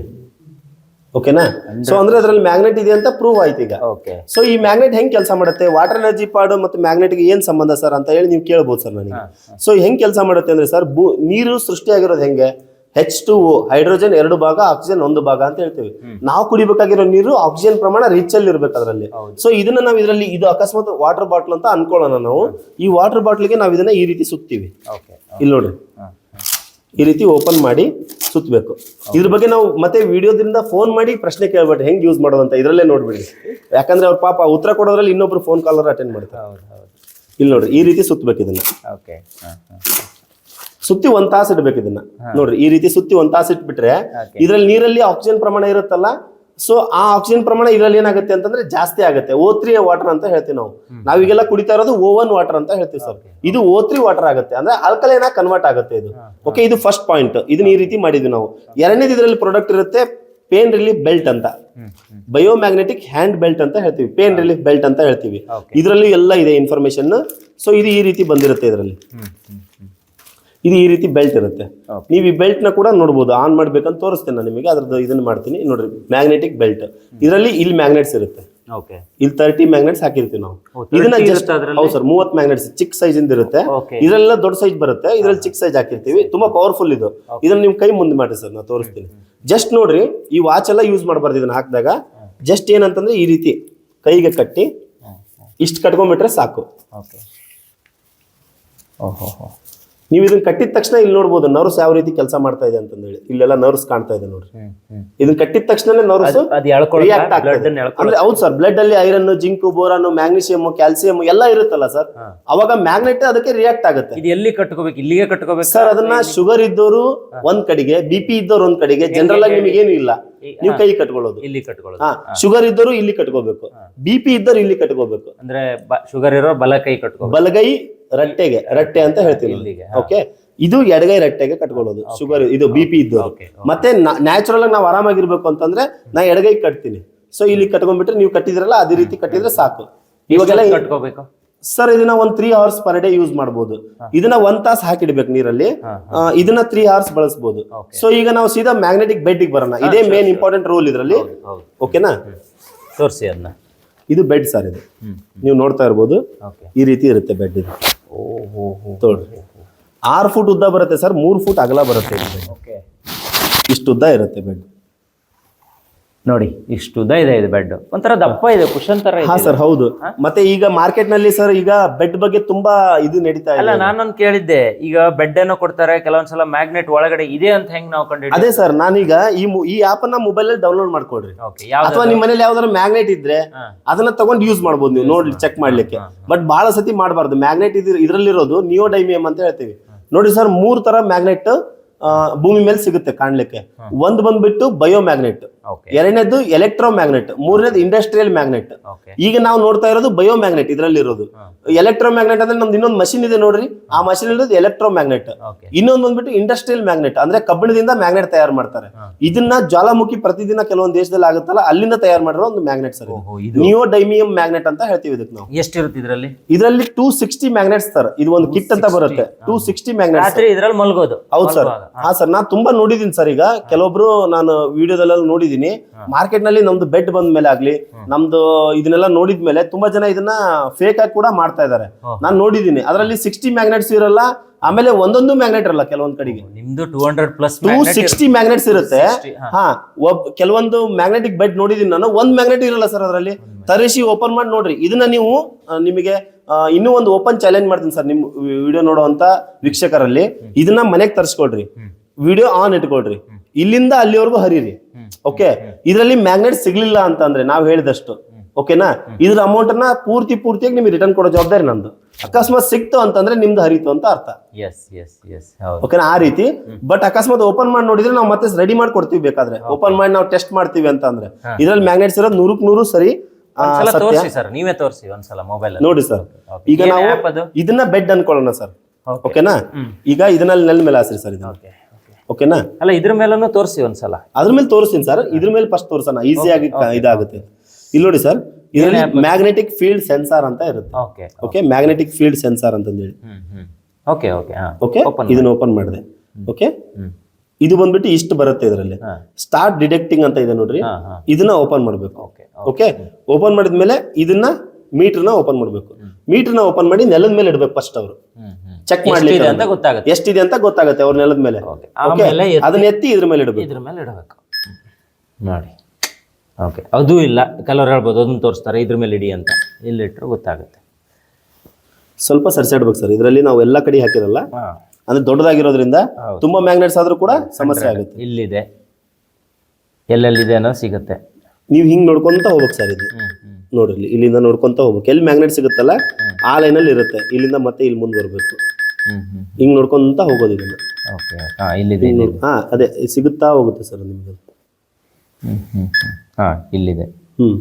ಓಕೆನಾ ಸೊ ಅಂದ್ರೆ ಅದ್ರಲ್ಲಿ ಮ್ಯಾಗ್ನೆಟ್ ಇದೆ ಅಂತ ಪ್ರೂವ್ ಆಯ್ತು ಈಗ. ಓಕೆ ಸೊ ಈ ಮ್ಯಾಗ್ನೆಟ್ ಹೆಂಗ್ ಕೆಲಸ ಮಾಡುತ್ತೆ? ವಾಟರ್ ಎನರ್ಜಿ ಪಾಡು ಮತ್ತು ಮ್ಯಾಗ್ನೆಟ್ಗೆ ಏನ್ ಸಂಬಂಧ ಸರ್ ಅಂತ ಹೇಳಿ ನೀವು ಕೇಳ್ಬೋದು ಸರ್ ನನಗೆ. ಸೊ ಹೆಂಗ್ ಕೆಲಸ ಮಾಡುತ್ತೆ ಅಂದ್ರೆ ಸರ್ ಭೂ ನೀರು ಸೃಷ್ಟಿಯಾಗಿರೋದು ಹೆಂಗೆ? ಹೆಚ್ ಟು ಹೈಡ್ರೋಜನ್ ಎರಡು ಭಾಗ ಆಕ್ಸಿಜನ್ ಒಂದು ಭಾಗ ಅಂತ ಹೇಳ್ತೀವಿ. ನಾವು ಕುಡಿಬೇಕಾಗಿರೋ ನೀರು ಆಕ್ಸಿಜನ್ ಪ್ರಮಾಣ ರಿಚ್ ಅಲ್ಲಿ ಇರ್ಬೇಕು ಅದರಲ್ಲಿ. ಸೊ ಇದನ್ನ ನಾವು ಇದರಲ್ಲಿ ಇದು ಅಕಸ್ಮಾತ್ ವಾಟರ್ ಬಾಟ್ಲ್ ಅಂತ ಅನ್ಕೊಳ್ಳೋಣ ನಾವು. ಈ ವಾಟರ್ ಬಾಟ್ಲಿಗೆ ನಾವು ಇದನ್ನ ಈ ರೀತಿ ಸುತ್ತೀವಿ. ಇಲ್ಲಿ ನೋಡ್ರಿ. ಈ ರೀತಿ ಓಪನ್ ಮಾಡಿ. ಸುತ್ತಬೇಕು. ಇದ್ರ ಬಗ್ಗೆ ನಾವು ಮತ್ತೆ ವಿಡಿಯೋದ್ರಿಂದ ಫೋನ್ ಮಾಡಿ ಪ್ರಶ್ನೆ ಕೇಳ್ಬೇಡ್ರಿ. ಹೆಂಗ್ ಯೂಸ್ ಮಾಡೋದಂತ ಅಂತ ಇದ್ರಲ್ಲೇ ನೋಡ್ಬಿಡಿ ಯಾಕಂದ್ರೆ ಅವ್ರ ಪಾಪ ಉತ್ತರ ಕೊಡೋದ್ರಲ್ಲಿ ಇನ್ನೊಬ್ರು ಫೋನ್ ಕಾಲರ್ ಅಟೆಂಡ್ ಮಾಡ್ತಾರೆ. ಇಲ್ಲಿ ನೋಡ್ರಿ ಈ ರೀತಿ ಸುತ್ತಬೇಕು ಇದನ್ನ. ಓಕೆ ಸುತ್ತಿ ಒಂದ್ ತಾಸು ಇಡ್ಬೇಕು ಇದನ್ನ. ನೋಡ್ರಿ ಈ ರೀತಿ ಸುತ್ತಿ ಒಂದ್ ತಾಸು ಇಟ್ಬಿಟ್ರೆ. ಇದ್ರಲ್ಲಿ ನೀರಲ್ಲಿ ಆಕ್ಸಿಜನ್ ಪ್ರಮಾಣ ಇರುತ್ತಲ್ಲ? ಸೊ ಆ ಆಕ್ಸಿಜನ್ ಪ್ರಮಾಣ ಇದರಲ್ಲಿ ಏನಾಗುತ್ತೆ ಅಂತಂದ್ರೆ ಜಾಸ್ತಿ ಆಗುತ್ತೆ. ಓ ತ್ರೀ ವಾಟರ್ ಅಂತ ಹೇಳ್ತೀವಿ ನಾವು. ನಾವೀಗೆಲ್ಲ ಕುಡಿತಾ ಇರೋದು ಓವನ್ ವಾಟರ್ ಅಂತ ಹೇಳ್ತೀವಿ ಸರ್ ಇದು ಓ ತ್ರೀ ವಾಟರ್ ಆಗುತ್ತೆ. ಅಂದ್ರೆ ಆಲ್ಕಲೈನ್ ಆಗಿ ಕನ್ವರ್ಟ್ ಆಗುತ್ತೆ ಇದು. ಓಕೆ ಇದು ಫಸ್ಟ್ ಪಾಯಿಂಟ್ ಇದನ್ನ ಈ ರೀತಿ ಮಾಡಿದ್ವಿ ನಾವು. ಎರಡನೇದು ಇದರಲ್ಲಿ ಪ್ರಾಡಕ್ಟ್ ಇರುತ್ತೆ ಪೇನ್ ರಿಲೀಫ್ ಬೆಲ್ಟ್ ಅಂತ. ಬಯೋಮ್ಯಾಗ್ನೆಟಿಕ್ ಹ್ಯಾಂಡ್ ಬೆಲ್ಟ್ ಅಂತ ಹೇಳ್ತೀವಿ. ಪೇನ್ ರಿಲೀಫ್ ಬೆಲ್ಟ್ ಅಂತ ಹೇಳ್ತೀವಿ. ಇದರಲ್ಲಿ ಎಲ್ಲ ಇದೆ ಇನ್ಫಾರ್ಮೇಶನ್ ಸೊ ಇದು ಈ ರೀತಿ ಬಂದಿರುತ್ತೆ ಇದರಲ್ಲಿ. ಇದು ಈ ರೀತಿ ಬೆಲ್ಟ್ ಇರುತ್ತೆ. ನೀವು ಈ ಬೆಲ್ಟ್ನ ಕೂಡ ನೋಡ್ಬೋದು. ಆನ್ ಮಾಡ್ಬೇಕಂತ ತೋರಿಸ್ತೇನೆ ನಾನು ನಿಮಗೆ. ಅದ್ರದ್ದು ಇದನ್ನ ಮಾಡ್ತೀನಿ. ನೋಡ್ರಿ ಮ್ಯಾಗ್ನೆಟಿಕ್ ಬೆಲ್ಟ್ ಇದರಲ್ಲಿ ಇಲ್ಲಿ ಮ್ಯಾಗ್ನೆಟ್ಸ್ ಇರುತ್ತೆ. ಇಲ್ಲಿ ತರ್ಟಿ ಮ್ಯಾಗ್ನೆಟ್ಸ್ ಹಾಕಿರ್ತೀವಿ ನಾವು. ಇದನ್ನ ಜಸ್ಟ್ ಹೌದು ಸರ್ ಮೂವತ್ ಮ್ಯಾಗ್ನೆಟ್ಸ್ ಚಿಕ್ಕ ಸೈಜ್ ಇಂದ ಇರುತ್ತೆ. ಇದ್ರೆಲ್ಲ ದೊಡ್ಡ ಸೈಜ್ ಬರುತ್ತೆ. ಇದ್ರಲ್ಲಿ ಚಿಕ್ಕ ಸೈಜ್ ಹಾಕಿರ್ತೀವಿ. ತುಂಬಾ ಪವರ್ಫುಲ್ ಇದು. ಇದನ್ನ ನಿಮ್ ಕೈ ಮುಂದೆ ಮಾಡಿ ಸರ್ ನಾನು ತೋರಿಸ್ತೀನಿ. ಜಸ್ಟ್ ನೋಡ್ರಿ ಈ ವಾಚ್ ಎಲ್ಲ ಯೂಸ್ ಮಾಡಬಾರ್ದು ಇದನ್ನ ಹಾಕಿದಾಗ. ಜಸ್ಟ್ ಏನಂತಂದ್ರೆ ಈ ರೀತಿ ಕೈಗೆ ಕಟ್ಟಿ ಇಷ್ಟು ಕಟ್ಕೊಂಡ್ಬಿಟ್ರೆ ಸಾಕು. ಓಕೆ ಓಹೋ ನೀವು ಇದನ್ನ ಕಟ್ಟಿದ ತಕ್ಷಣ ಇಲ್ಲಿ ನೋಡ್ಬೋದು ನರ್ಸ್ ಯಾವ ರೀತಿ ಕೆಲಸ ಮಾಡ್ತಾ ಇದೆ ಅಂತಂದೇಳಿ. ಇಲ್ಲೆಲ್ಲ ನರ್ಸ್ ಕಾಣ್ತಾ ಇದೆ ನೋಡ್ರಿ. ಇದನ್ನ ಕಟ್ಟಿದ ತಕ್ಷಣ ನರ್ಸ್? ರಿಯಾಕ್ಟ್ ಆಗ್ತದೆ ಅಂದ್ರೆ ಹೌದು ಸರ್ ಬ್ಲಡ್ ಅಲ್ಲಿ iron zinc boron magnesium calcium ಎಲ್ಲ ಇರುತ್ತಲ್ಲ ಸರ್? ಅವಾಗ ಮ್ಯಾಗ್ನೆಟ್ ಅದಕ್ಕೆ ರಿಯಾಕ್ಟ್ ಆಗುತ್ತೆ. ಇದು ಎಲ್ಲಿ ಕಟ್ಕೋಬೇಕು? ಇಲ್ಲಿಗೆ ಕಟ್ಕೋಬೇಕು? ಸರ್ ಅದನ್ನ ಶುಗರ್ ಇದ್ದವರು ಒಂದ್ ಕಡೆಗೆ ಬಿ ಪಿ ಇದ್ದವ್ರು ಒಂದ್ ಕಡೆಗೆ ಜನರಲ್ ಆಗಿ ನಿಮಗೆ ಏನು ಇಲ್ಲ. ನೀವು ಕೈ ಕಟ್ಕೊಳ್ಳೋದು. ಇಲ್ಲಿ ಕಟ್ಕೊಳ್ಳೋದು. ಶುಗರ್ ಇದ್ದವರು ಇಲ್ಲಿ ಕಟ್ಕೋಬೇಕು. ಬಿ ಪಿ ಇಲ್ಲಿ ಕಟ್ಕೋಬೇಕು. ಅಂದ್ರೆ ಶುಗರ್ ಇರೋ ಬಲ ಕೈ ಕಟ್ಕೋ ಬಲಗೈ ರಟ್ಟೆಗೆ ರಟ್ಟೆ ಅಂತ ಹೇಳ್ತೀನಿ ಓಕೆ ಇದು ಎಡಗೈ ರಟ್ಟೆಗೆ ಕಟ್ಕೊಳ್ಳೋದು. ಶುಗರ್ ಇದು ಬಿ ಪಿ ಇದ್ದು ಮತ್ತೆ ನ್ಯಾಚುರಲ್ ಆಗಿ ನಾವು ಆರಾಮಾಗಿರ್ಬೇಕು ಅಂತಂದ್ರೆ ನಾ ಎಡಗೈ ಕಟ್ತೀನಿ. ಸೊ ಇಲ್ಲಿ ಕಟ್ಕೊಂಡ್ಬಿಟ್ರೆ ನೀವು ಕಟ್ಟಿದ್ರಲ್ಲ ಅದೇ ರೀತಿ ಕಟ್ಟಿದ್ರೆ ಸಾಕು. ಇವಾಗೆಲ್ಲ ಕಟ್ಕೋಬೇಕು? ಸರ್ ಇದನ್ನ ಒಂದ್ three hours per day use ಮಾಡಬಹುದು ಇದನ್ನ ಒನ್ ತಾಸ್ ಹಾಕಿಡ್ಬೇಕು ನೀರಲ್ಲಿ. ಇದನ್ನ ತ್ರೀ ಅವರ್ಸ್ ಬಳಸಬಹುದು ಸೊ ಈಗ ನಾವು ಸೀದಾ ಮ್ಯಾಗ್ನೆಟಿಕ್ ಬೆಡ್ ಬರೋಣ. ಇದೇ ಮೇನ್ ಇಂಪಾರ್ಟೆಂಟ್ ರೋಲ್ ಇದರಲ್ಲಿ. ಓಕೆನಾ ತೋರಿಸಿ ಅದನ್ನ ಇದು ಬೆಡ್ ಸರ್ ಇದು. ನೀವು ನೋಡ್ತಾ ಇರ್ಬೋದು. ಈ ರೀತಿ ಇರುತ್ತೆ ಬೆಡ್ ಇದು. ಓ ಹೋ ಹೋ ನೋಡ್ರಿ ಆರು ಫುಟ್ ಉದ್ದ ಬರುತ್ತೆ ಸರ್ ಮೂರು ಫುಟ್ ಅಗಲ ಬರುತ್ತೆ. ಇದು bed. ಓಕೆ ಇಷ್ಟು ಉದ್ದ ಇರುತ್ತೆ ಬೆಡ್. ನೋಡಿ ಇಷ್ಟು ಉದ್ದ ಇದೆ ಇದು ಬೆಡ್ ಒಂಥರ ದಪ್ಪ ಇದೆ ಕುಶನ್ ತರ ಹಾ ಇದೆ ಸರ್ ಹೌದು ಮತ್ತೆ ಈಗ ಮಾರ್ಕೆಟ್ನಲ್ಲಿ ಸರ್ ಈಗ ಬೆಡ್ ಬಗ್ಗೆ ತುಂಬಾ ಇದು ನಡೀತಾ ಅಲ್ಲ ಇದೆ. ನಾನೊಂದು ಕೇಳಿದ್ದೆ. ಈಗ ಬೆಡ್ ಏನೋ ಕೊಡ್ತಾರೆ ಕೆಲವೊಂದ್ಸಲ ಮ್ಯಾಗ್ನೆಟ್ ಒಳಗಡೆ ಇದೆ ಅಂತ ಹೆಂಗ್ ನಾವು ಕಂಡು ಅದೇ ಸರ್ ನಾನೀಗ ಈ ಮು- ಈ ಆಪ್ ಅನ್ನ ಮೊಬೈಲ್ ಅಲ್ಲಿ ಡೌನ್ಲೋಡ್ ಮಾಡ್ಕೊಡ್ರಿ ಓಕೆ ಯಾವ್ದು ಅಥವಾ ನಿಮ್ಮ ಮನೇಲಿ ಯಾವ್ದಾದ್ರು ಮ್ಯಾಗ್ನೆಟ್ ಇದ್ರೆ ಹಾ. ಅದನ್ನ ತಗೊಂಡು ಯೂಸ್ ಮಾಡ್ಬೋದು ನೀವು ನೋಡಿ ಚೆಕ್ ಮಾಡ್ಲಿಕ್ಕೆ. ಬಟ್ ಬಹಳ ಸತಿ ಮಾಡಬಾರ್ದು. ಮ್ಯಾಗ್ನೆಟ್ ಇದ್ರ ಇದ್ರಲ್ಲಿರೋದು ನಿಯೋಡೈಮಿಯಂ ಅಂತ ಹೇಳ್ತೀವಿ. ನೋಡಿ ಸರ್ ಮೂರ್ ತರ ಮ್ಯಾಗ್ನೆಟ್ ಭೂಮಿ ಮೇಲೆ ಸಿಗುತ್ತೆ ಕಾಣ್ಲಿಕ್ಕೆ. ಒಂದ್ ಬಂದ್ಬಿಟ್ಟು ಬಯೋ ಮ್ಯಾಗ್ನೆಟ್ ಎರಡನೇದು ಎಲೆಕ್ಟ್ರೋ ಮ್ಯಾಗ್ನೆಟ್ ಮೂರನೇದು ಇಂಡಸ್ಟ್ರಿಯಲ್ ಮ್ಯಾಗ್ನೆಟ್ ಈಗ ನಾವು ನೋಡ್ತಾ ಇರೋದು ಬಯೋ ಮ್ಯಾಗ್ನೆಟ್ ಇದರಲ್ಲಿ ಇರೋದು ಎಲೆಕ್ಟ್ರೋ ಮ್ಯಾಗ್ನೆಟ್ ಅಂದ್ರೆ ನಮ್ದು ಇನ್ನೊಂದು ಮಷಿನ್ ಇದೆ ನೋಡ್ರಿ. ಆ ಮಷಿನ್ ಇರೋದು ಎಲೆಕ್ಟ್ರೋ ಮ್ಯಾಗ್ನೆಟ್ ಇನ್ನೊಂದು ಬಂದ್ಬಿಟ್ಟು ಇಂಡಸ್ಟ್ರಿಯಲ್ ಮ್ಯಾಗ್ನೆಟ್ ಅಂದ್ರೆ ಕಬ್ಬಿಣದಿಂದ ಮ್ಯಾಗ್ನೆಟ್ ತಯಾರು ಮಾಡ್ತಾರೆ. ಇದನ್ನ ಜ್ವಾಲಾಮುಖಿ ಪ್ರತಿದಿನ ಕೆಲವೊಂದು ದೇಶದಲ್ಲಿ ಆಗುತ್ತಲ್ಲ ಅಲ್ಲಿಂದ ತಯಾರು ಮಾಡಿರೋ ಒಂದು magnet sir neodymium magnet ಅಂತ ಹೇಳ್ತೀವಿ ಇದಕ್ಕೆ ನಾವು. ಎಷ್ಟಿರುತ್ತೆ ಇದರಲ್ಲಿ? ಇದರಲ್ಲಿ ಟೂ ಸಿಕ್ಸ್ಟಿ ಮ್ಯಾಗ್ನೆಟ್ಸ್ ಸರ್ ಇದು ಒಂದು ಕಿಟ್ ಅಂತ ಬರುತ್ತೆ. ಟೂ ಸಿಕ್ಸ್ಟಿ ಮ್ಯಾಗ್ನೆಟ್ ಇದ್ರಲ್ಲಿ ಮಲ್ಗೋದು. ಹೌದು ಸರ್. ಹಾ. ಸರ್ ನಾನು ತುಂಬಾ ನೋಡಿದೀನಿ ಸರ್ ಈಗ. ಕೆಲವೊಬ್ರು ನಾನು ವಿಡಿಯೋದಲ್ಲೆಲ್ಲ ನೋಡಿದೀನಿ. ನೋಡಿದೀನಿ ಮಾರ್ಕೆಟ್ನಲ್ಲಿ ನಮ್ದು ಬೆಡ್ ಬಂದ ಮೇಲೆ ಆಗ್ಲಿ ನಮ್ದು ಇದನ್ನೆಲ್ಲ ನೋಡಿದ್ಮೇಲೆ ತುಂಬಾ ಜನ ಇದನ್ನ ಫೇಕ್ ಆಗಿ ಕೂಡ ಮಾಡ್ತಾ ಇದಾರೆ. ಹಾ. ನಾನು ನೋಡಿದೀನಿ ಅದರಲ್ಲಿ ಸಿಕ್ಸ್ಟಿ ಮ್ಯಾಗ್ನೆಟ್ಸ್ ಇರಲ್ಲ ಆಮೇಲೆ ಒಂದೊಂದು ಮ್ಯಾಗ್ನೆಟ್ ಇರಲ್ಲ ಕೆಲವೊಂದ್ ಕಡೆಗೆ. ನಿಮ್ದು two hundred plus two sixty magnets ಇರುತ್ತೆ. ಹಾ. ಒಬ್ ಕೆಲವೊಂದು ಮ್ಯಾಗ್ನೆಟಿಕ್ ಬೆಡ್ ನೋಡಿದೀನಿ ನಾನು. ಒಂದ್ ಮ್ಯಾಗ್ನೆಟ್ ಇರಲ್ಲ ಸರ್ ಅದರಲ್ಲಿ. ತರಿಸಿ ಓಪನ್ ಮಾಡಿ ನೋಡ್ರಿ. ಇದನ್ನ ನೀವು ನಿಮಗೆ ಇನ್ನೂ ಒಂದು ಓಪನ್ ಚಾಲೆಂಜ್ ಮಾಡ್ತೀನಿ ಸರ್ ನಿಮ್ ವಿಡಿಯೋ ನೋಡುವಂತ ವೀಕ್ಷಕರಲ್ಲಿ. ಇದನ್ನ ಮನೆಗೆ ತರಿಸ್ಕೊಳ್ರಿ ವಿಡಿಯೋ ಆನ್ ಇಟ್ಕೊಳ್ರಿ ಇಲ್ಲಿಂದ ಅಲ್ಲಿವರೆಗೂ ಹರಿರಿ. ಓಕೆ ಇದರಲ್ಲಿ ಮ್ಯಾಗ್ನೆಟ್ ಸಿಗ್ಲಿಲ್ಲ ಅಂತಂದ್ರೆ ನಾವು ಹೇಳಿದಷ್ಟು. ಓಕೆನಾ ಇದ್ರ ಅಮೌಂಟ್ ಅನ್ನ ಪೂರ್ತಿ ಪೂರ್ತಿಯಾಗಿ ನಿಮ್ಗೆ ರಿಟರ್ನ್ ಕೊಡೋ ಜವಾಬ್ದಾರಿ ನಂದು. ಅಕಸ್ಮಾತ್ ಸಿಕ್ತು ಅಂತಂದ್ರೆ ನಿಮ್ದು ಹರಿತು ಅಂತ ಅರ್ಥ. ಎಸ್ ಎಸ್ ಎಸ್ ಹೌದು. ಓಕೆನಾ ಆ ರೀತಿ. ಬಟ್ ಅಕಸ್ಮಾತ್ ಓಪನ್ ಮಾಡಿ ನೋಡಿದ್ರೆ ನಾವು ಮತ್ತೆ ರೆಡಿ ಮಾಡಿ ಕೊಡ್ತೀವಿ ಬೇಕಾದ್ರೆ. ಓಪನ್ ಮಾಡಿ ನಾವು ಟೆಸ್ಟ್ ಮಾಡ್ತೀವಿ ಅಂತ ಅಂದ್ರೆ ಇದ್ರಲ್ಲಿ ಮ್ಯಾಗ್ನೆಟ್ಸ್ ಇರೋದು ನೂರಕ್ ನೂರು ಸರಿ ತೋರಿಸಿ ನೀವೇ ತೋರಿಸಿ ಒಂದ್ಸಲ ಮೊಬೈಲ್ ನೋಡಿ ಸರ್. ಈಗ ನಾವು ಇದನ್ನ ಬೆಡ್ ಅನ್ಕೊಳ್ಳೋಣ ಸರ್. ಓಕೆನಾ ಈಗ ಇದನ್ನ ನೆಲ ಮೇಲೆ ಹಾಸ್ರಿ ಸರ್ ಓಕೆ ಓಕೆನಾ? ಅಲ್ಲ ಇದ್ರ ಮೇಲೂ ತೋರಿಸಿ ಒಂದ್ಸಲ. ಅದ್ರ ಮೇಲೆ ತೋರಿಸ್ತೀನಿ ಸರ್ ಇದ್ರ ಮೇಲೆ ಫಸ್ಟ್ ತೋರಿಸೋಣ. ಈಸಿಯಾಗಿ ಇದಾಗುತ್ತೆ. ಇಲ್ಲಿ ನೋಡಿ ಸರ್ ಇದರಲ್ಲಿ ಮ್ಯಾಗ್ನೆಟಿಕ್ ಫೀಲ್ಡ್ ಸೆನ್ಸಾರ್ ಅಂತ ಇರುತ್ತೆ. Okay okay magnetic field sensor ಅಂತಂದೇಳಿ ಓಕೆ ಓಕೆ ಹಾ. ಓಕೆ ಇದನ್ನ ಓಪನ್ ಮಾಡಿದೆ. ಓಕೆ ಇದು ಬಂದ್ಬಿಟ್ಟು ಇಷ್ಟು ಬರುತ್ತೆ ಇದರಲ್ಲಿ. ಸ್ಟಾರ್ಟ್ ಡಿಟೆಕ್ಟಿಂಗ್ ಅಂತ ಇದೆ ನೋಡ್ರಿ. ಇದನ್ನ ಓಪನ್ ಮಾಡಬೇಕು. ಓಕೆ ಓಕೆ ಓಪನ್ ಮಾಡಿದ್ಮೇಲೆ ಇದನ್ನ ಮೀಟರ್ನ ಓಪನ್ ಮಾಡಬೇಕು. ಮೀಟರ್ನ ಓಪನ್ ಮಾಡಿ ನೆಲದ ಮೇಲೆ ಇಡಬೇಕು ಫಸ್ಟ್ ಅವರು. ಚೆಕ್ ಮಾಡ್ಲಿಕ್ಕೆ ಅಂತ ಗೊತ್ತಾಗುತ್ತೆ. ಎಷ್ಟಿದೆ ಅಂತ ಗೊತ್ತಾಗುತ್ತೆ ಅವ್ರ ನೆಲದ ಮೇಲೆ. ಆಮೇಲೆ ಅದನ್ನ ಎತ್ತಿ ಇದ್ರ ಮೇಲೆ ಇಡಬೇಕು. ಇದ್ರ ಮೇಲೆ ಇಡಬೇಕು. ನೋಡಿ. ಓಕೆ ಅದು ಇಲ್ಲ. ಕೆಲವ್ರು ಹೇಳ್ಬೋದು ಅದನ್ನ ತೋರಿಸ್ತಾರೆ. ಇದ್ರ ಮೇಲೆ ಇಡಿ ಅಂತ. ಇಲ್ಲಿಟ್ರೆ ಗೊತ್ತಾಗುತ್ತೆ. ಸ್ವಲ್ಪ ಸರಿಸಾಡ್ಬೇಕು ಸರ್. ಇದರಲ್ಲಿ ನಾವು ಎಲ್ಲ ಕಡೆ ಹಾಕಿರಲ್ಲ. ಅಂದ್ರೆ ದೊಡ್ಡದಾಗಿರೋದ್ರಿಂದ. ತುಂಬಾ ಮ್ಯಾಗ್ನೆಟ್ಸ್ ಆದ್ರೂ ಕೂಡ ಸಮಸ್ಯೆ ಆಗುತ್ತೆ. ಇಲ್ಲಿದೆ. ಎಲ್ಲೆಲ್ಲಿದೆ ಅನ್ನೋದು ಸಿಗುತ್ತೆ. ನೀವು ಹಿಂಗೆ ನೋಡ್ಕೊಂತ ಹೋಗ್ಬೇಕು ಸರ್ ಇದು ಹ್ಮ್ ಹ್ಮ್ ನೋಡ್ರಿ ಇಲ್ಲಿಂದ ನೋಡ್ಕೊಂತ ಹೋಗ್ಬೇಕು. ಎಲ್ಲಿ ಮ್ಯಾಗ್ನೆಟ್ ಸಿಗುತ್ತಲ್ಲ ಆ ಲೈನಲ್ಲಿ ಇರುತ್ತೆ. ಇಲ್ಲಿಂದ ಮತ್ತೆ ಇಲ್ಲಿ ಮುಂದೆ ಬರಬೇಕು. ಹಿಂಗ್ ನೋಡ್ಕೊಂತ ಹೋಗೋದು ಇದನ್ನ. ಓಕೆ ಹಾ ಇಲ್ಲಿದೆ ಇಲ್ಲಿದೆ. ಹಾ ಅದೇ ಸಿಗುತ್ತಾ ಹೋಗುತ್ತೆ ಸರ್ ನಿಮ್ಗೆ ಹ್ಮ್ ಹ್ಮ್. ಹಾ ಇಲ್ಲಿದೆ. ಹ್ಮ್.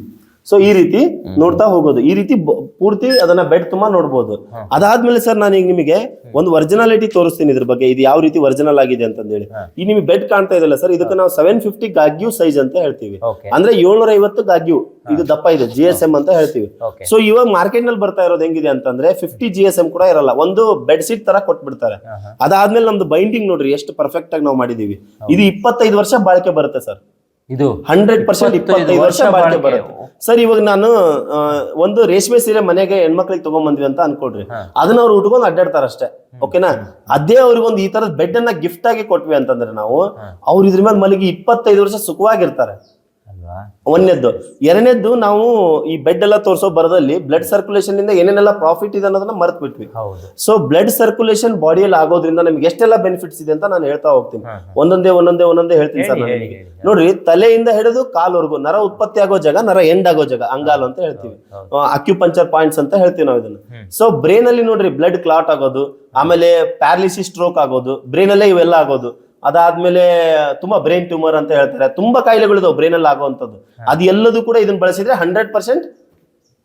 ಸೊ ಈ ರೀತಿ ನೋಡ್ತಾ ಹೋಗೋದು. ಈ ರೀತಿ ಪೂರ್ತಿ ಅದನ್ನ ಬೆಡ್ ತುಂಬಾ ನೋಡ್ಬೋದು. ಅದಾದ್ಮೇಲೆ ಸರ್ ನಾನು ಈಗ ನಿಮಗೆ ಒಂದು ಒರಿಜಿನಾಲಿಟಿ ತೋರಿಸ್ತೀನಿ ಇದ್ರ ಬಗ್ಗೆ. ಇದು ಯಾವ ರೀತಿ ಒರಿಜಿನಲ್ ಆಗಿದೆ ಅಂತಂದೇಳಿ ಈ ನಿಮಗೆ ಬೆಡ್ ಕಾಣ್ತಾ ಇದಲ್ಲ ಸರ್ ಇದಕ್ಕೆ ನಾವು ಸೆವೆನ್ ಫಿಫ್ಟಿ ಗಾಗ್ಯೂ ಸೈಜ್ ಅಂತ ಹೇಳ್ತೀವಿ. ಅಂದ್ರೆ ಏಳ್ನೂರ ಐವತ್ತು ಗಾಗ್ಯೂ ಇದು ದಪ್ಪ ಇದೆ ಜಿ ಎಸ್ ಎಂ ಅಂತ ಹೇಳ್ತೀವಿ. ಸೊ ಇವಾಗ ಮಾರ್ಕೆಟ್ನಲ್ಲಿ ಬರ್ತಾ ಇರೋದು ಹೆಂಗಿದೆ ಅಂತಂದ್ರೆ ಫಿಫ್ಟಿ ಜಿ ಎಸ್ ಎಂ ಕೂಡ ಇರಲ್ಲ. ಒಂದು ಬೆಡ್ ಶೀಟ್ ತರ ಕೊಟ್ಬಿಡ್ತಾರೆ. ಅದಾದ್ಮೇಲೆ ನಮ್ದು ಬೈಂಡಿಂಗ್ ನೋಡ್ರಿ ಎಷ್ಟು ಪರ್ಫೆಕ್ಟ್ ಆಗಿ ನಾವು ಮಾಡಿದೀವಿ. ಇದು ಇಪ್ಪತ್ತೈದು ವರ್ಷ ಬಾಳಿಕೆ ಬರುತ್ತೆ ಸರ್. ಇದು ಹಂಡ್ರೆಡ್ ಪರ್ಸೆಂಟ್ ಇಪ್ಪತ್ತೈದು ವರ್ಷ ಬಾಳಿಕೆ. ಬರುತ್ತೆ. ಸರ್ ಇವಾಗ ನಾನು ಒಂದು ರೇಷ್ಮೆ ಸೀರೆ ಮನೆಗೆ ಹೆಣ್ಮಕ್ಳಿಗೆ ತಗೊಂಡ್ಬಂದ್ವಿ ಅಂತ ಅನ್ಕೊಡ್ರಿ ಅದನ್ನ ಅವ್ರು ಉಟ್ಕೊಂಡು ಅಡ್ಡಾಡ್ತಾರ ಅಷ್ಟೇ. ಓಕೆನಾ? ಅದೇ ಅವ್ರಿಗೊಂದು ಈ ತರದ ಬೆಡ್ ಅನ್ನ ಗಿಫ್ಟ್ ಆಗಿ ಕೊಟ್ವಿ ಅಂತಂದ್ರೆ ನಾವು ಅವ್ರು ಇದ್ರ ಮೇಲೆ ಮಲಗಿ ಇಪ್ಪತ್ತೈದು ವರ್ಷ ಸುಖವಾಗಿರ್ತಾರೆ. ಒಂದನೇದ್ದು. ಎರಡನೇದ್ದು ನಾವು ಈ ಬೆಡ್ ಎಲ್ಲ ತೋರಿಸೋ ಬರದಲ್ಲಿ ಬ್ಲಡ್ ಸರ್ಕ್ಯುಲೇಷನ್ ಇಂದ ಏನೇನೆಲ್ಲ ಪ್ರಾಫಿಟ್ ಇದೆ ಅನ್ನೋದನ್ನ ಮರ್ತ್ ಬಿಟ್ವಿ ಸೊ ಬ್ಲಡ್ ಸರ್ಕ್ಯುಲೇಷನ್ ಬಾಡಿಯಲ್ಲಿ ಆಗೋದ್ರಿಂದ ನಮ್ಗೆ ಎಷ್ಟೆಲ್ಲ ಬೆನಿಫಿಟ್ಸ್ ಇದೆ ಅಂತ ನಾನು ಹೇಳ್ತಾ ಹೋಗ್ತೀನಿ. ಒಂದೊಂದೇ ಒಂದೊಂದೇ ಒಂದೊಂದೇ ಹೇಳ್ತೀನಿ ಸರ್ ನಿಮಗೆ. ನೋಡ್ರಿ ತಲೆಯಿಂದ ಹಿಡಿದು ಕಾಲ್ವರೆಗೂ ನರ ಉತ್ಪತ್ತಿ ಆಗೋ ಜಾಗ ನರ ಎಂಡ್ ಆಗೋ ಜಾಗ ಅಂಗಾಲು ಅಂತ ಹೇಳ್ತೀವಿ. ಅಕ್ಯುಪಂಚರ್ ಪಾಯಿಂಟ್ಸ್ ಅಂತ ಹೇಳ್ತೀವಿ ನಾವು ಇದನ್ನ. ಸೊ ಬ್ರೈನ್ ಅಲ್ಲಿ ನೋಡ್ರಿ ಬ್ಲಡ್ ಕ್ಲಾಟ್ ಆಗೋದು ಆಮೇಲೆ ಪ್ಯಾರಲಿಸಿಸ್ ಸ್ಟ್ರೋಕ್ ಆಗೋದು ಬ್ರೈನ್ ಅಲ್ಲೇ ಇವೆಲ್ಲ ಆಗೋದು. ಅದಾದ್ಮೇಲೆ ತುಂಬಾ ಬ್ರೈನ್ ಟ್ಯೂಮರ್ ಅಂತ ಹೇಳ್ತಾರೆ. ತುಂಬಾ ಕಾಯಿಲೆಗಳಿದಾವೆ ಬ್ರೈನ್ ಅಲ್ಲಿ ಆಗುವಂತದ್ದು ಅದು ಎಲ್ಲದೂ ಕೂಡ ಇದನ್ನ ಬಳಸಿದ್ರೆ ಹಂಡ್ರೆಡ್ ಪರ್ಸೆಂಟ್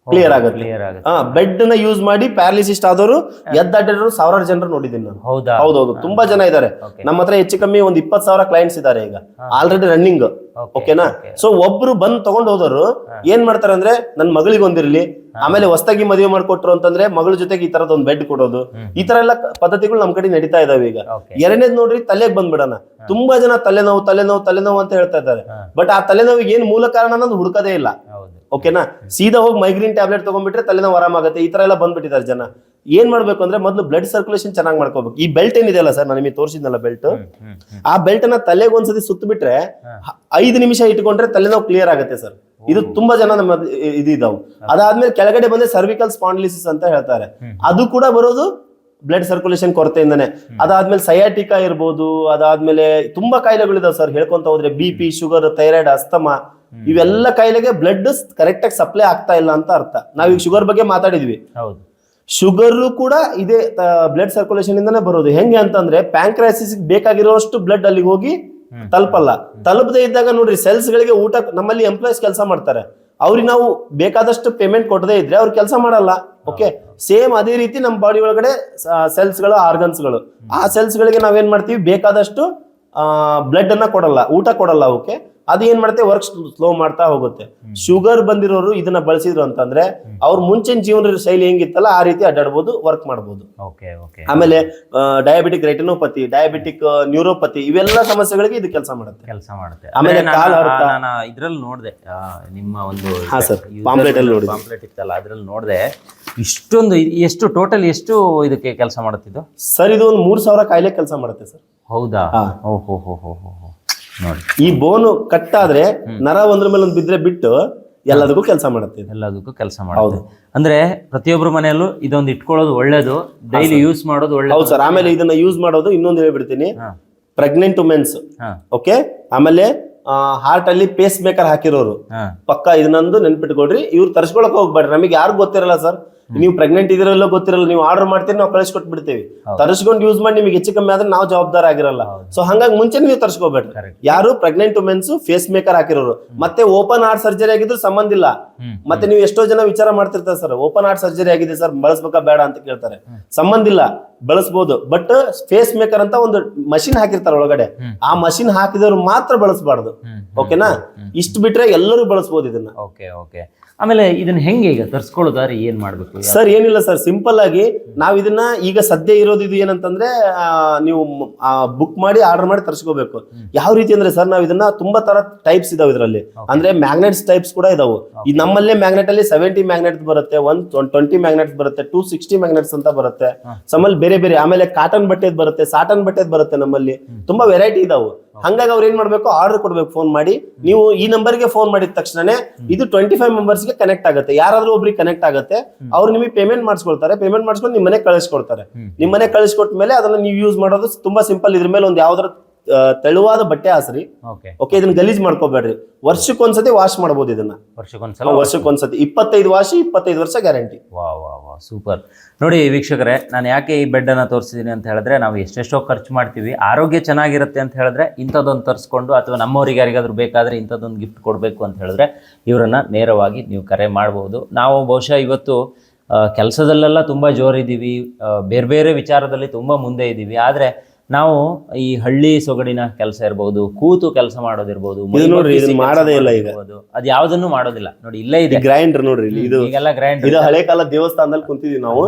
ಕ್ಲಿಯರ್ ಆಗುತ್ತೆ. ಕ್ಲಿಯರ್ ಆಗುತ್ತೆ. ಹಾ ಬೆಡ್ನ ಯೂಸ್ ಮಾಡಿ ಪ್ಯಾರಲಿಸಿಸ್ ಆದವರು ಎದ್ದಾಡಿರೋರು ಸಾವಿರಾರು ಜನರು ನೋಡಿದ್ದೀನಿ ನಾನು. ಹೌದಾ? ಹೌದೌದು ತುಂಬಾ ಜನ ಇದ್ದಾರೆ. ನಮ್ಮ ಹತ್ರ ಹೆಚ್ಚು ಕಮ್ಮಿ ಒಂದ್ ಇಪ್ಪತ್ ಸಾವಿರ ಕ್ಲೈಂಟ್ಸ್ ಇದ್ದಾರೆ ಈಗ. ಆಲ್ರೆಡಿ ರನ್ನಿಂಗ್ ಓಕೆನಾ. ಸೊ ಒಬ್ರು ಬಂದ್ ತಗೊಂಡ್ ಹೋದವರು ಏನ್ ಮಾಡ್ತಾರೆ ಅಂದ್ರೆ ನನ್ ಮಗಳಿಗೆ ಒಂದಿರ್ಲಿ ಆಮೇಲೆ ಹೊಸದಾಗಿ ಮದುವೆ ಮಾಡ್ಕೊಟ್ರು ಅಂತಂದ್ರೆ ಮಗಳ ಜೊತೆಗೆ ಈ ತರದ ಒಂದ್ ಬೆಡ್ ಕೊಡೋದು. ಈ ತರ ಎಲ್ಲ ಪದ್ಧತಿಗಳು ನಮ್ ಕಡೆ ನಡೀತಾ ಇದಾವೆ ಈಗ. ಎರಡನೇದ್ ನೋಡ್ರಿ ತಲೆಗೆ ಬಂದ್ಬಿಡೋಣ. ತುಂಬಾ ಜನ ತಲೆನೋವು ತಲೆನೋವು ತಲೆನೋವು ಅಂತ ಹೇಳ್ತಾ ಇದ್ದಾರೆ. ಬಟ್ ಆ ತಲೆನೋವಿಗೆ ಏನ್ ಮೂಲ ಕಾರಣ ಅನ್ನೋದು ಹುಡುಕದೇ ಇಲ್ಲ. ಓಕೆನಾ? ಸೀದಾ ಹೋಗಿ ಮೈಗ್ರೀನ್ ಟ್ಯಾಬ್ಲೆಟ್ ತಗೊಂಡ್ಬಿಟ್ರೆ ತಲೆನೋವು ಆರಾಮಾಗುತ್ತೆ. ಈ ತರ ಎಲ್ಲ ಬಂದ್ಬಿಟ್ಟಿದ್ದಾರೆ ಜನ. ಏನ್ ಮಾಡ್ಬೇಕು ಅಂದ್ರೆ ಮೊದಲು ಬ್ಲಡ್ ಸರ್ಕ್ಯುಲೇಷನ್ ಚೆನ್ನಾಗಿ ಮಾಡ್ಕೋಬೇಕು. ಈ ಬೆಲ್ಟ್ ಏನಿದೆಯಲ್ಲ ಸರ್ ನಾನು ನಿಮಗೆ ತೋರಿಸಿದ್ನಲ್ಲ ಬೆಲ್ಟ್ ಆ ಬೆಲ್ಟ್ನ ತಲೆಗೆ ಒಂದ್ಸತಿ ಸುತ್ತಬಿಟ್ರೆ ಐದು ನಿಮಿಷ ಇಟ್ಕೊಂಡ್ರೆ ತಲೆನೋವು ಕ್ಲಿಯರ್ ಆಗುತ್ತೆ ಸರ್. ಇದು ತುಂಬಾ ಜನ ನಮ್ಮ ಇದು ಇದಾವು. ಅದಾದ್ಮೇಲೆ ಕೆಳಗಡೆ ಬಂದ್ರೆ ಸರ್ವಿಕಲ್ ಸ್ಪಾಂಡ್ಲಿಸಿಸ್ ಅಂತ ಹೇಳ್ತಾರೆ. ಅದು ಕೂಡ ಬರೋದು ಬ್ಲಡ್ ಸರ್ಕ್ಯುಲೇಷನ್ ಕೊರತೆಯಿಂದನೇ. ಅದಾದ್ಮೇಲೆ ಸಯಾಟಿಕಾ ಇರ್ಬೋದು ಅದಾದ್ಮೇಲೆ ತುಂಬಾ ಕಾಯಿಲೆಗಳಿದಾವೆ ಸರ್. ಹೇಳ್ಕೊಂತ ಹೋದ್ರೆ B P sugar thyroid asthma ಇವೆಲ್ಲ ಕಾಯಿಲೆಗೆ ಬ್ಲಡ್ ಕರೆಕ್ಟ್ ಆಗಿ ಸಪ್ಲೈ ಆಗ್ತಾ ಇಲ್ಲ ಅಂತ ಅರ್ಥ. ನಾವೀಗ ಶುಗರ್ ಬಗ್ಗೆ ಮಾತಾಡಿದ್ವಿ. ಶುಗರ್ ಕೂಡ ಇದೇ ಬ್ಲಡ್ ಸರ್ಕ್ಯುಲೇಷನ್ ಇಂದಾನೆ ಬರೋದು. ಹೆಂಗೆ ಅಂತಂದ್ರೆ ಪ್ಯಾಂಕ್ರೈಸಿಸ್ ಬೇಕಾಗಿರೋಷ್ಟು ಬ್ಲಡ್ ಅಲ್ಲಿಗೆ ಹೋಗಿ ತಲುಪಲ್ಲ. ತಲುಪದೇ ಇದ್ದಾಗ ನೋಡ್ರಿ ಸೆಲ್ಸ್ ಗಳಿಗೆ ಊಟ ನಮ್ಮಲ್ಲಿ ಎಂಪ್ಲಾಯ್ಸ್ ಕೆಲಸ ಮಾಡ್ತಾರೆ. ಅವ್ರಿಗೆ ನಾವು ಬೇಕಾದಷ್ಟು ಪೇಮೆಂಟ್ ಕೊಡದೇ ಇದ್ರೆ ಅವ್ರು ಕೆಲಸ ಮಾಡಲ್ಲ. ಓಕೆ ಸೇಮ್ ಅದೇ ರೀತಿ ನಮ್ಮ ಬಾಡಿ ಒಳಗಡೆ ಸೆಲ್ಸ್ಗಳು ಆರ್ಗನ್ಸ್ಗಳು. ಆ ಸೆಲ್ಸ್ ಗಳಿಗೆ ನಾವೇನ್ ಮಾಡ್ತೀವಿ? ಬೇಕಾದಷ್ಟು ಬ್ಲಡ್ ಅನ್ನ ಕೊಡಲ್ಲ ಊಟ ಕೊಡಲ್ಲ ಅವಕ್ಕೆ ಅದು ಏನ್ ಮಾಡುತ್ತೆ ವರ್ಕ್ ಸ್ಲೋ ಮಾಡ್ತಾ ಹೋಗುತ್ತೆ. ಶುಗರ್ ಬಂದಿರೋರು ಇದನ್ನ ಬಳಸಿದ್ರು ಅಂತಂದ್ರೆ ಅವ್ರ ಮುಂಚಿನ ಜೀವನ ಶೈಲಿ ಹೆಂಗಿತ್ತಲ್ಲ ಆ ರೀತಿ ಅಡ್ಡಾಡ್ಬೋದು ವರ್ಕ್ ಮಾಡ್ಬೋದು. ಆಮೇಲೆ ಡಯಾಬಿಟಿಕ್ ರೆಟಿನೋಪತಿ ಡಯಾಬಿಟಿಕ್ ನ್ಯೂರೋಪತಿ ಇವೆಲ್ಲ ಸಮಸ್ಯೆಗಳಿಗೆ ಇದು ಕೆಲಸ ಮಾಡುತ್ತೆ. ಕೆಲಸ ಮಾಡುತ್ತೆ. ಆಮೇಲೆ ಇದ್ರಲ್ಲಿ ನೋಡಿದೆ ನಿಮ್ಮ ಒಂದು ಹಾ ಸರ್ ಪಾಂಪ್ಲೆಟ್ ಅಲ್ಲಿ ನೋಡಿ ಪಾಂಪ್ಲೆಟ್ ಇತ್ತಲ್ಲ ಅದ್ರಲ್ಲಿ ನೋಡಿದೆ ಇಷ್ಟೊಂದು ಎಷ್ಟು ಟೋಟಲ್ ಎಷ್ಟು ಇದಕ್ಕೆ ಕೆಲಸ ಮಾಡುತ್ತಿದ್ದು? ಸರ್ ಇದು ಒಂದು ಮೂರ್ ಸಾವಿರ ಕಾಯಿಲೆ ಕೆಲಸ ಮಾಡುತ್ತೆ ಸರ್. ಹೌದಾ? ಓಹೋ ಹೋ ಹೋ ಹೋ. ಈ ಬೋನು ಕಟ್ ಆದ್ರೆ ನರ ಒಂದ್ರ ಮೇಲೆ ಒಂದು ಬಿದ್ರೆ ಬಿಟ್ಟು ಎಲ್ಲದಕ್ಕೂ ಕೆಲಸ ಮಾಡುತ್ತೆ. ಎಲ್ಲದಕ್ಕೂ ಕೆಲಸ ಮಾಡುತ್ತೆ ಅಂದ್ರೆ ಪ್ರತಿಯೊಬ್ಬರ ಮನೆಯಲ್ಲೂ ಇದೊಂದು ಇಟ್ಕೊಳ್ಳೋದು ಒಳ್ಳೇದು ಡೈಲಿ ಯೂಸ್ ಮಾಡೋದು ಒಳ್ಳೇದು ಹೌದು ಸರ್. ಆಮೇಲೆ ಇದನ್ನ ಯೂಸ್ ಮಾಡೋದು ಇನ್ನೊಂದು ಹೇಳ್ಬಿಡ್ತೀನಿ ಪ್ರೆಗ್ನೆಂಟ್ ವುಮೆನ್ಸ್ ಓಕೆ ಆಮೇಲೆ ಹಾರ್ಟ್ ಅಲ್ಲಿ ಪೇಸ್ ಮೇಕರ್ ಹಾಕಿರೋರು ಪಕ್ಕ ಇದನ್ನೊಂದು ನೆನ್ಪಿಟ್ಕೊಡ್ರಿ ಇವ್ರು ತರ್ಸ್ಕೊಳಕ್ ಹೋಗ್ಬೇಡ್ರಿ. ನಮಗೆ ಯಾರು ಗೊತ್ತಿರಲ್ಲ ಸರ್. ನೀವು ಪ್ರೆಗ್ನೆಂಟ್ ಇದ್ರಲ್ಲೋ ಗೊತ್ತಿರಲ್ಲ ನೀವು ಆರ್ಡರ್ ಮಾಡ್ತೀರಿ ನಾವು ಕಳಿಸ್ಕೊಟ್ಬಿಡ್ತೀವಿ. ತರಿಸ್ಕೊಂಡು ಯೂಸ್ ಮಾಡಿ ನಿಮಗೆ ಹೆಚ್ಚು ಕಮ್ಮಿ ಆದ್ರೆ ನಾವು ಜವಾಬ್ದಾರ ಆಗಿರಲ್ಲ. ಸೊ ಹಂಗಾಗಿ ಮುಂಚೆ ನೀವು ತರಿಸ್ಕೋಬೇಡ್ರಿ. Correct. ಯಾರು ಪ್ರೆಗ್ನೆಂಟ್ ವುಮೆನ್ಸ್ ಫೇಸ್ ಮೇಕರ್ ಹಾಕಿರೋರು. ಮತ್ತೆ ಓಪನ್ ಹಾರ್ಟ್ ಸರ್ಜರಿ ಆಗಿದ್ರು ಸಂಬಂಧ ಇಲ್ಲ. ಮತ್ತೆ ನೀವು ಎಷ್ಟೋ ಜನ ವಿಚಾರ ಮಾಡ್ತಿರ್ತಾರೆ ಸರ್ ಓಪನ್ ಹಾರ್ಟ್ ಸರ್ಜರಿ ಆಗಿದೆ ಸರ್ ಬಳಸ್ಬೇಕಾ ಬೇಡ ಅಂತ ಕೇಳ್ತಾರೆ. ಸಂಬಂಧ ಇಲ್ಲ ಬಳಸ್ಬೋದು. ಬಟ್ ಫೇಸ್ ಮೇಕರ್ ಅಂತ ಒಂದು ಮಷಿನ್ ಹಾಕಿರ್ತಾರೆ ಒಳಗಡೆ. ಆ ಮಷಿನ್ ಹಾಕಿದವ್ರು ಮಾತ್ರ ಬಳಸಬಾರ್ದು. ಓಕೆನಾ ಇಷ್ಟು ಬಿಟ್ರೆ ಎಲ್ಲರೂ ಬಳಸ್ಬೋದು ಇದನ್ನ. ಓಕೆ ಓಕೆ ಆಮೇಲೆ ಇದನ್ನ ಹೆಂಗೆ ಈಗ ತರ್ಸ್ಕೊಳ್ಳೋದಾರೆ ಏನು ಮಾಡಬೇಕು? ಸರ್ ಏನಿಲ್ಲ ಸರ್ ಸಿಂಪಲ್ ಆಗಿ ನಾವು ಇದನ್ನ ಈಗ ಸದ್ಯ ಇರೋದು ಇದು ಏನಂತಂದ್ರೆ ಆ, ನೀವು ಬುಕ್ ಮಾಡಿ ಆರ್ಡರ್ ಮಾಡಿ ತರಿಸ್ಕೋಬೇಕು. ಯಾವ ರೀತಿ ಅಂದ್ರೆ ಸರ್ ನಾವು ಇದನ್ನ ತುಂಬಾ ತರ ಟೈಪ್ಸ್ ಇದಾವೆ ಇದರಲ್ಲಿ. ಅಂದ್ರೆ ಮ್ಯಾಗ್ನೆಟ್ಸ್ ಟೈಪ್ಸ್ ಕೂಡ ಇದಾವೆ. ಈ ನಮ್ಮಲ್ಲೇ ಮ್ಯಾಗ್ನೆಟ್ ಅಲ್ಲಿ ಸೆವೆಂಟಿ ಮ್ಯಾಗ್ನೆಟ್ ಬರುತ್ತೆ ಒನ್ ಟ್ವೆಂಟಿ ಮ್ಯಾಗ್ನೆಟ್ಸ್ ಬರುತ್ತೆ ಟೂ ಸಿಕ್ಸ್ಟಿ ಮ್ಯಾಗ್ನೆಟ್ಸ್ ಅಂತ ಬರುತ್ತೆ. ನಮ್ಮಲ್ಲಿ ಬೇರೆ ಬೇರೆ ಆಮೇಲೆ ಕಾಟನ್ ಬಟ್ಟೆದ್ ಬರುತ್ತೆ ಸಾಟನ್ ಬಟ್ಟೆದ್ ಬರುತ್ತೆ ನಮ್ಮಲ್ಲಿ. ತುಂಬಾ ವೆರೈಟಿ ಇದಾವೆ. ಹಂಗಾಗಿ ಅವ್ರು ಏನ್ ಮಾಡ್ಬೇಕು? ಆರ್ಡರ್ ಕೊಡ್ಬೇಕು ಫೋನ್ ಮಾಡಿ. ನೀವು ಈ ನಂಬರ್ಗೆ ಫೋನ್ ಮಾಡಿದ ತಕ್ಷಣನೇ ಇದು ಟ್ವೆಂಟಿ ಫೈವ್ ಮೆಂಬರ್ಸ್ಗೆ ಕನೆಕ್ಟ್ ಆಗುತ್ತೆ. ಯಾರಾದ್ರೂ ಒಬ್ರಿಗೆ ಕನೆಕ್ಟ್ ಆಗುತ್ತೆ ಅವ್ರು ನಿಮಗೆ ಪೇಮೆಂಟ್ ಮಾಡಿಸ್ಕೊಳ್ತಾರೆ. ಪೇಮೆಂಟ್ ಮಾಡಿಸ್ಕೊಂಡು ನಿಮ್ಮನೆ ಕಳಿಸ್ಕೊಡ್ತಾರೆ. ನಿಮ್ಮ ಮನೆ ಕಳಿಸ್ಕೊಟ್ಟ ಮೇಲೆ ಅದನ್ನ ನೀವು ಯೂಸ್ ಮಾಡೋದು ತುಂಬಾ ಸಿಂಪಲ್ ಇದ್ರ ಮೇಲೆ ಒಂದು ಯಾವ್ದಾರ ತೆಳುವಾದ ಬಟ್ಟೆ ಹಾಸ್ರಿ. ಓಕೆ ಇದನ್ನ ಗಲೀಜ್ ಮಾಡ್ಕೋಬೇಡ್ರಿ. ವರ್ಷಕ್ಕೊಂದ್ಸತಿ ವಾಶ್ ಮಾಡಬಹುದು ಇದನ್ನ. ವರ್ಷಕ್ಕೊಂದ್ಸಲ ವರ್ಷಕ್ಕೊಂದ್ಸತಿ. ಇಪ್ಪತ್ತೈದು ವಾಶಿ ಇಪ್ಪತ್ತೈದು ವರ್ಷ ಗ್ಯಾರಂಟಿ ಸೂಪರ್. ನೋಡಿ ವೀಕ್ಷಕರೇ, ನಾನು ಯಾಕೆ ಈ ಬೆಡ್ಡನ್ನು ತೋರಿಸಿದ್ದೀನಿ ಅಂತ ಹೇಳಿದ್ರೆ, ನಾವು ಎಷ್ಟೆಷ್ಟೋ ಖರ್ಚು ಮಾಡ್ತೀವಿ, ಆರೋಗ್ಯ ಚೆನ್ನಾಗಿರುತ್ತೆ ಅಂತ ಹೇಳಿದ್ರೆ ಇಂಥದ್ದೊಂದು ತರಿಸ್ಕೊಂಡು ಅಥವಾ ನಮ್ಮವ್ರಿಗೆ ಯಾರಿಗಾದ್ರೂ ಬೇಕಾದರೆ ಇಂಥದ್ದೊಂದು ಗಿಫ್ಟ್ ಕೊಡಬೇಕು ಅಂತ ಹೇಳಿದ್ರೆ, ಇವರನ್ನು ನೇರವಾಗಿ ನೀವು ಕರೆ ಮಾಡ್ಬೋದು. ನಾವು ಬಹುಶಃ ಇವತ್ತು ಕೆಲಸದಲ್ಲೆಲ್ಲ ತುಂಬ ಜೋರಿದ್ದೀವಿ ಬೇರೆ ಬೇರೆ ವಿಚಾರದಲ್ಲಿ ತುಂಬ ಮುಂದೆ ಇದ್ದೀವಿ. ಆದರೆ ನಾವು ಈ ಹಳ್ಳಿ ಸೊಗಡಿನ ಕೆಲಸ ಇರಬಹುದು ಕೂತು ಕೆಲಸ ಮಾಡೋದಿರ್ಬೋದು ಇದು ನೋಡ್ರಿ, ಇದನ್ನ ಮಾಡೋದೇ ಇಲ್ಲ ಈಗ. ಅದು ಯಾವ್ದನ್ನು ಮಾಡೋದಿಲ್ಲ. ನೋಡಿ ಇಲ್ಲೇ ಇದೆ. ಗ್ರೈಂಡರ್ ನೋಡ್ರಿ ಇಲ್ಲಿ ಇದು ಈಗೆಲ್ಲ ಗ್ರೈಂಡ್ ಇದು ಹಳೆ ಕಾಲ ದೇವಸ್ಥಾನದಲ್ಲಿ ಕುಂತಿದೀವಿ ನಾವು.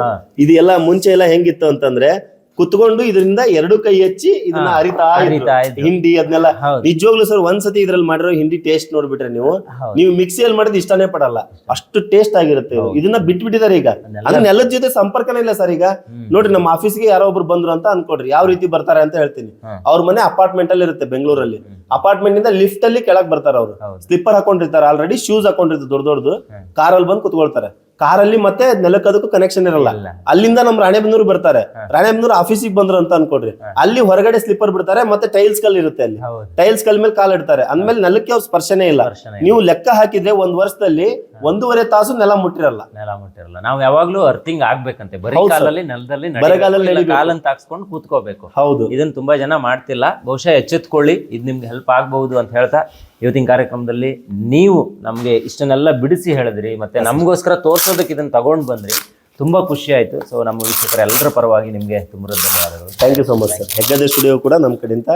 ಇದೆಲ್ಲ ಮುಂಚೆ ಎಲ್ಲ ಹೆಂಗಿತ್ತು ಅಂತಂದ್ರೆ ಕುತ್ಕೊಂಡು ಇದರಿಂದ ಎರಡು ಕೈ ಹಚ್ಚಿ ಇದನ್ನ ಅರಿತಾ ಅರಿತಾ ಇದ್ರು. ಇದ್ರು. ಹಿಂಡಿ ಅದನ್ನೆಲ್ಲ ಹೌದು. ನಿಜವಾಗ್ಲೂ ಸರ್ ಒಂದ್ಸತಿ ಇದ್ರಲ್ಲಿ ಮಾಡಿರೋ ಹಿಂಡಿ ಟೇಸ್ಟ್ ನೋಡ್ಬಿಟ್ರೆ ನೀವು. ಹೌದು. ನೀವು ಮಿಕ್ಸಿಯಲ್ಲಿ ಮಾಡಿದ್ ಇಷ್ಟನೇ ಪಡಲ್ಲ. ಅಷ್ಟು ಟೇಸ್ಟ್ ಆಗಿರುತ್ತೆ ಇದನ್ನ ಇದನ್ನ ಬಿಟ್ಬಿಟ್ಟಿದ್ದಾರೆ ಈಗ. ಅದನ್ನೆಲ್ಲ- ಅಂದ್ರೆ ನೆಲದ ಜೊತೆ ಸಂಪರ್ಕನೇ ಇಲ್ಲ ಸರ್ ಈಗ. ನೋಡ್ರಿ ನಮ್ಮ ಆಫೀಸ್ಗೆ ಯಾರೋ ಒಬ್ರು ಬಂದ್ರು ಅಂತ ಅನ್ಕೊಡ್ರಿ ಯಾವ ರೀತಿ ಬರ್ತಾರೆ ಅಂತ ಹೇಳ್ತೀನಿ. ಅವ್ರ ಮನೆ ಅಪಾರ್ಟ್ಮೆಂಟ್ ಅಲ್ಲಿ ಇರುತ್ತೆ ಬೆಂಗಳೂರಲ್ಲಿ. ಅಪಾರ್ಟ್ಮೆಂಟ್ ಇಂದ ಲಿಫ್ಟ್ ಅಲ್ಲಿ ಕೆಳಗ್ ಬರ್ತಾರೆ ಅವರು. ಹೌದು. ಸ್ಲಿಪ್ಪರ್ ಹಾಕೊಂಡಿರ್ತಾರೆ. ಆಲ್ರೆಡಿ ಶೂಸ್ ಹಾಕೊಂಡಿರ್ತಾರೆ ದೊಡ್ಡ ದೊಡ್ಡದು. ಹ್ಮ್. ಕಾರಲ್ಲಿ ಬಂದು ಕುತ್ಕೊಳ್ತಾರೆ. ಕಾರಲ್ಲಿ ಮತ್ತೆ ನೆಲಕ್ಕದಕ್ಕೂ ಕನೆಕ್ಷನ್ ಇರಲ್ಲ. ಅಲ್ಲಿಂದ ನಮ್ ರಾಣೆಬೆನ್ನೂರು ಬರ್ತಾರೆ. ರಾಣೆಬೆನ್ನೂರು ಆಫೀಸಿಗೆ ಬಂದ್ರು ಅಂತ ಅನ್ಕೊಡ್ರಿ ಅಲ್ಲಿ ಹೊರಗಡೆ ಸ್ಲಿಪ್ಪರ್ ಬಿಡ್ತಾರೆ ಮತ್ತೆ ಟೈಲ್ಸ್ ಕಲ್ ಇರುತ್ತೆ ಅಲ್ಲಿ. ಟೈಲ್ಸ್ ಕಲ್ ಮೇಲೆ ಕಾಲ್ ಇಡ್ತಾರೆ. ಅಂದ್ಮೇಲೆ ನೆಲಕ್ಕೆ ಅವ್ರು ಸ್ಪರ್ಶನೇ ಇಲ್ಲ. ನೀವು ಲೆಕ್ಕ ಹಾಕಿದ್ರೆ ಒಂದ್ ವರ್ಷದಲ್ಲಿ ಒಂದೂವರೆ ತಾಸು ನೆಲ ಮುಟ್ಟಿರಲ್ಲ. ನೆಲ ಮುಟ್ಟಿರಲ್ಲ. ನಾವು ಯಾವಾಗ್ಲೂ ಅರ್ಥಿಂಗ್ ಆಗ್ಬೇಕಂತೆ. ಬರೀ ಹೌದು sir. ಕಾಲಲ್ಲಿ ನೆಲದಲ್ಲಿ ಬರಗಾಲಲ್ಲಿ ನಡಿಬೇಕು. ಕಾಲನ್ನು ತಾಕ್ಸ್ಕೊಂಡು ಕೂತ್ಕೋಬೇಕು. ಹೌದು. ಇದನ್ನ ತುಂಬಾ ಜನ ಮಾಡ್ತಿಲ್ಲ. ಬಹುಶಃ ಎಚ್ಚೆತ್ಕೊಳ್ಳಿ ಇದು ನಿಮ್ಗೆ ಹೆಲ್ಪ್ ಆಗ್ಬಹುದು ಅಂತ ಹೇಳ್ತಾ ಇವತ್ತಿನ ಕಾರ್ಯಕ್ರಮದಲ್ಲಿ ನೀವು ನಮ್ಗೆ ಇಷ್ಟನ್ನೆಲ್ಲ ಬಿಡಿಸಿ ಹೇಳಿದ್ರಿ ಮತ್ತೆ ನಮಗೋಸ್ಕರ ತೋರ್ಸೋದಕ್ಕೆ ಇದನ್ನ ತಗೊಂಡ್ ಬಂದ್ರಿ. ತುಂಬಾ ಖುಷಿ ಆಯ್ತು. ಸೊ ನಮ್ಮ ವೀಕ್ಷಕರೆಲ್ಲರ ಪರವಾಗಿ ನಿಮ್ಗೆ ತುಂಬ ಧನ್ಯವಾದಗಳು thank you so much sir Hegde studio ಕೂಡ ನಮ್ಮ ಕಡೆಯಿಂದ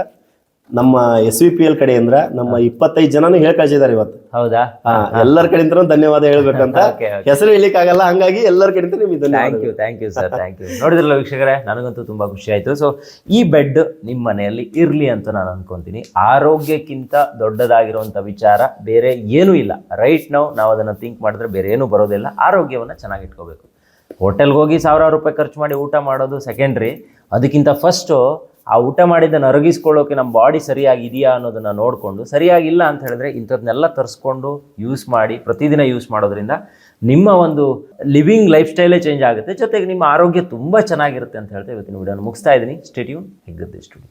ನಮ್ಮ ಎಸ್ ವಿ ಪಿ ಎಲ್ ಕಡೆಯಿಂದ ನಮ್ಮ ಇಪ್ಪತ್ತೈದು ಜನನು ಹೇಳ್ ಕಳ್ಸಿದ್ದಾರೆ ಇವತ್ತು. ಹೌದಾ? ಹಾ ಎಲ್ಲರ ಕಡೆಯಿಂದ ಧನ್ಯವಾದ ಹೇಳ್ಬೇಕಂತ. [laughs] ಹೆಸರು ಹೇಳಿಕ್ಕಾಗಲ್ಲ ಹಂಗಾಗಿ ಎಲ್ಲರ ಕಡೆಯಿಂದ ನಿಮಗೆ thank you thank you sir thank you ನೋಡಿದ್ರಲ್ಲ ವೀಕ್ಷಕರೇ ನನಗಂತೂ ತುಂಬಾ ಖುಷಿ ಆಯ್ತು. ಸೊ ಈ ಬೆಡ್ ನಿಮ್ಮ ಮನೆಯಲ್ಲಿ ಇರ್ಲಿ ಅಂತ ನಾನು ಅನ್ಕೊಂತೀನಿ. ಆರೋಗ್ಯಕ್ಕಿಂತ ದೊಡ್ಡದಾಗಿರುವಂಥ ವಿಚಾರ ಬೇರೆ ಏನೂ ಇಲ್ಲ. ರೈಟ್ ನಾವು ನಾವು ಅದನ್ನ ಥಿಂಕ್ ಮಾಡಿದ್ರೆ ಬೇರೆ ಏನೂ ಬರೋದಿಲ್ಲ. ಆರೋಗ್ಯವನ್ನ ಚೆನ್ನಾಗಿಟ್ಕೋಬೇಕು ಹೋಟೆಲ್ಗೆ ಹೋಗಿ ಸಾವಿರಾರು ರೂಪಾಯಿ ಖರ್ಚು ಮಾಡಿ ಊಟ ಮಾಡೋದು ಸೆಕೆಂಡ್ರಿ ಅದಕ್ಕಿಂತ ಫಸ್ಟು ಆ ಊಟ ಮಾಡಿದ್ದನ್ನು ಅರಗಿಸ್ಕೊಳ್ಳೋಕೆ ನಮ್ಮ ಬಾಡಿ ಸರಿಯಾಗಿ ಇದೆಯಾ ಅನ್ನೋದನ್ನು ನೋಡಿಕೊಂಡು, ಸರಿಯಾಗಿಲ್ಲ ಅಂತ ಹೇಳಿದ್ರೆ ಇಂಥದ್ದನ್ನೆಲ್ಲ ತರಿಸ್ಕೊಂಡು ಯೂಸ್ ಮಾಡಿ, ಪ್ರತಿದಿನ ಯೂಸ್ ಮಾಡೋದ್ರಿಂದ ನಿಮ್ಮ ಒಂದು ಲಿವಿಂಗ್ ಲೈಫ್ ಸ್ಟೈಲೇ ಚೇಂಜ್ ಆಗುತ್ತೆ. ಜೊತೆಗೆ ನಿಮ್ಮ ಆರೋಗ್ಯ ತುಂಬ ಚೆನ್ನಾಗಿರುತ್ತೆ ಅಂತ ಹೇಳ್ತಾ ಇವತ್ತಿನ ವಿಡಿಯೋನ ಮುಗಿಸ್ತಾ ಇದ್ದೀನಿ. Stay tuned Heggadde studio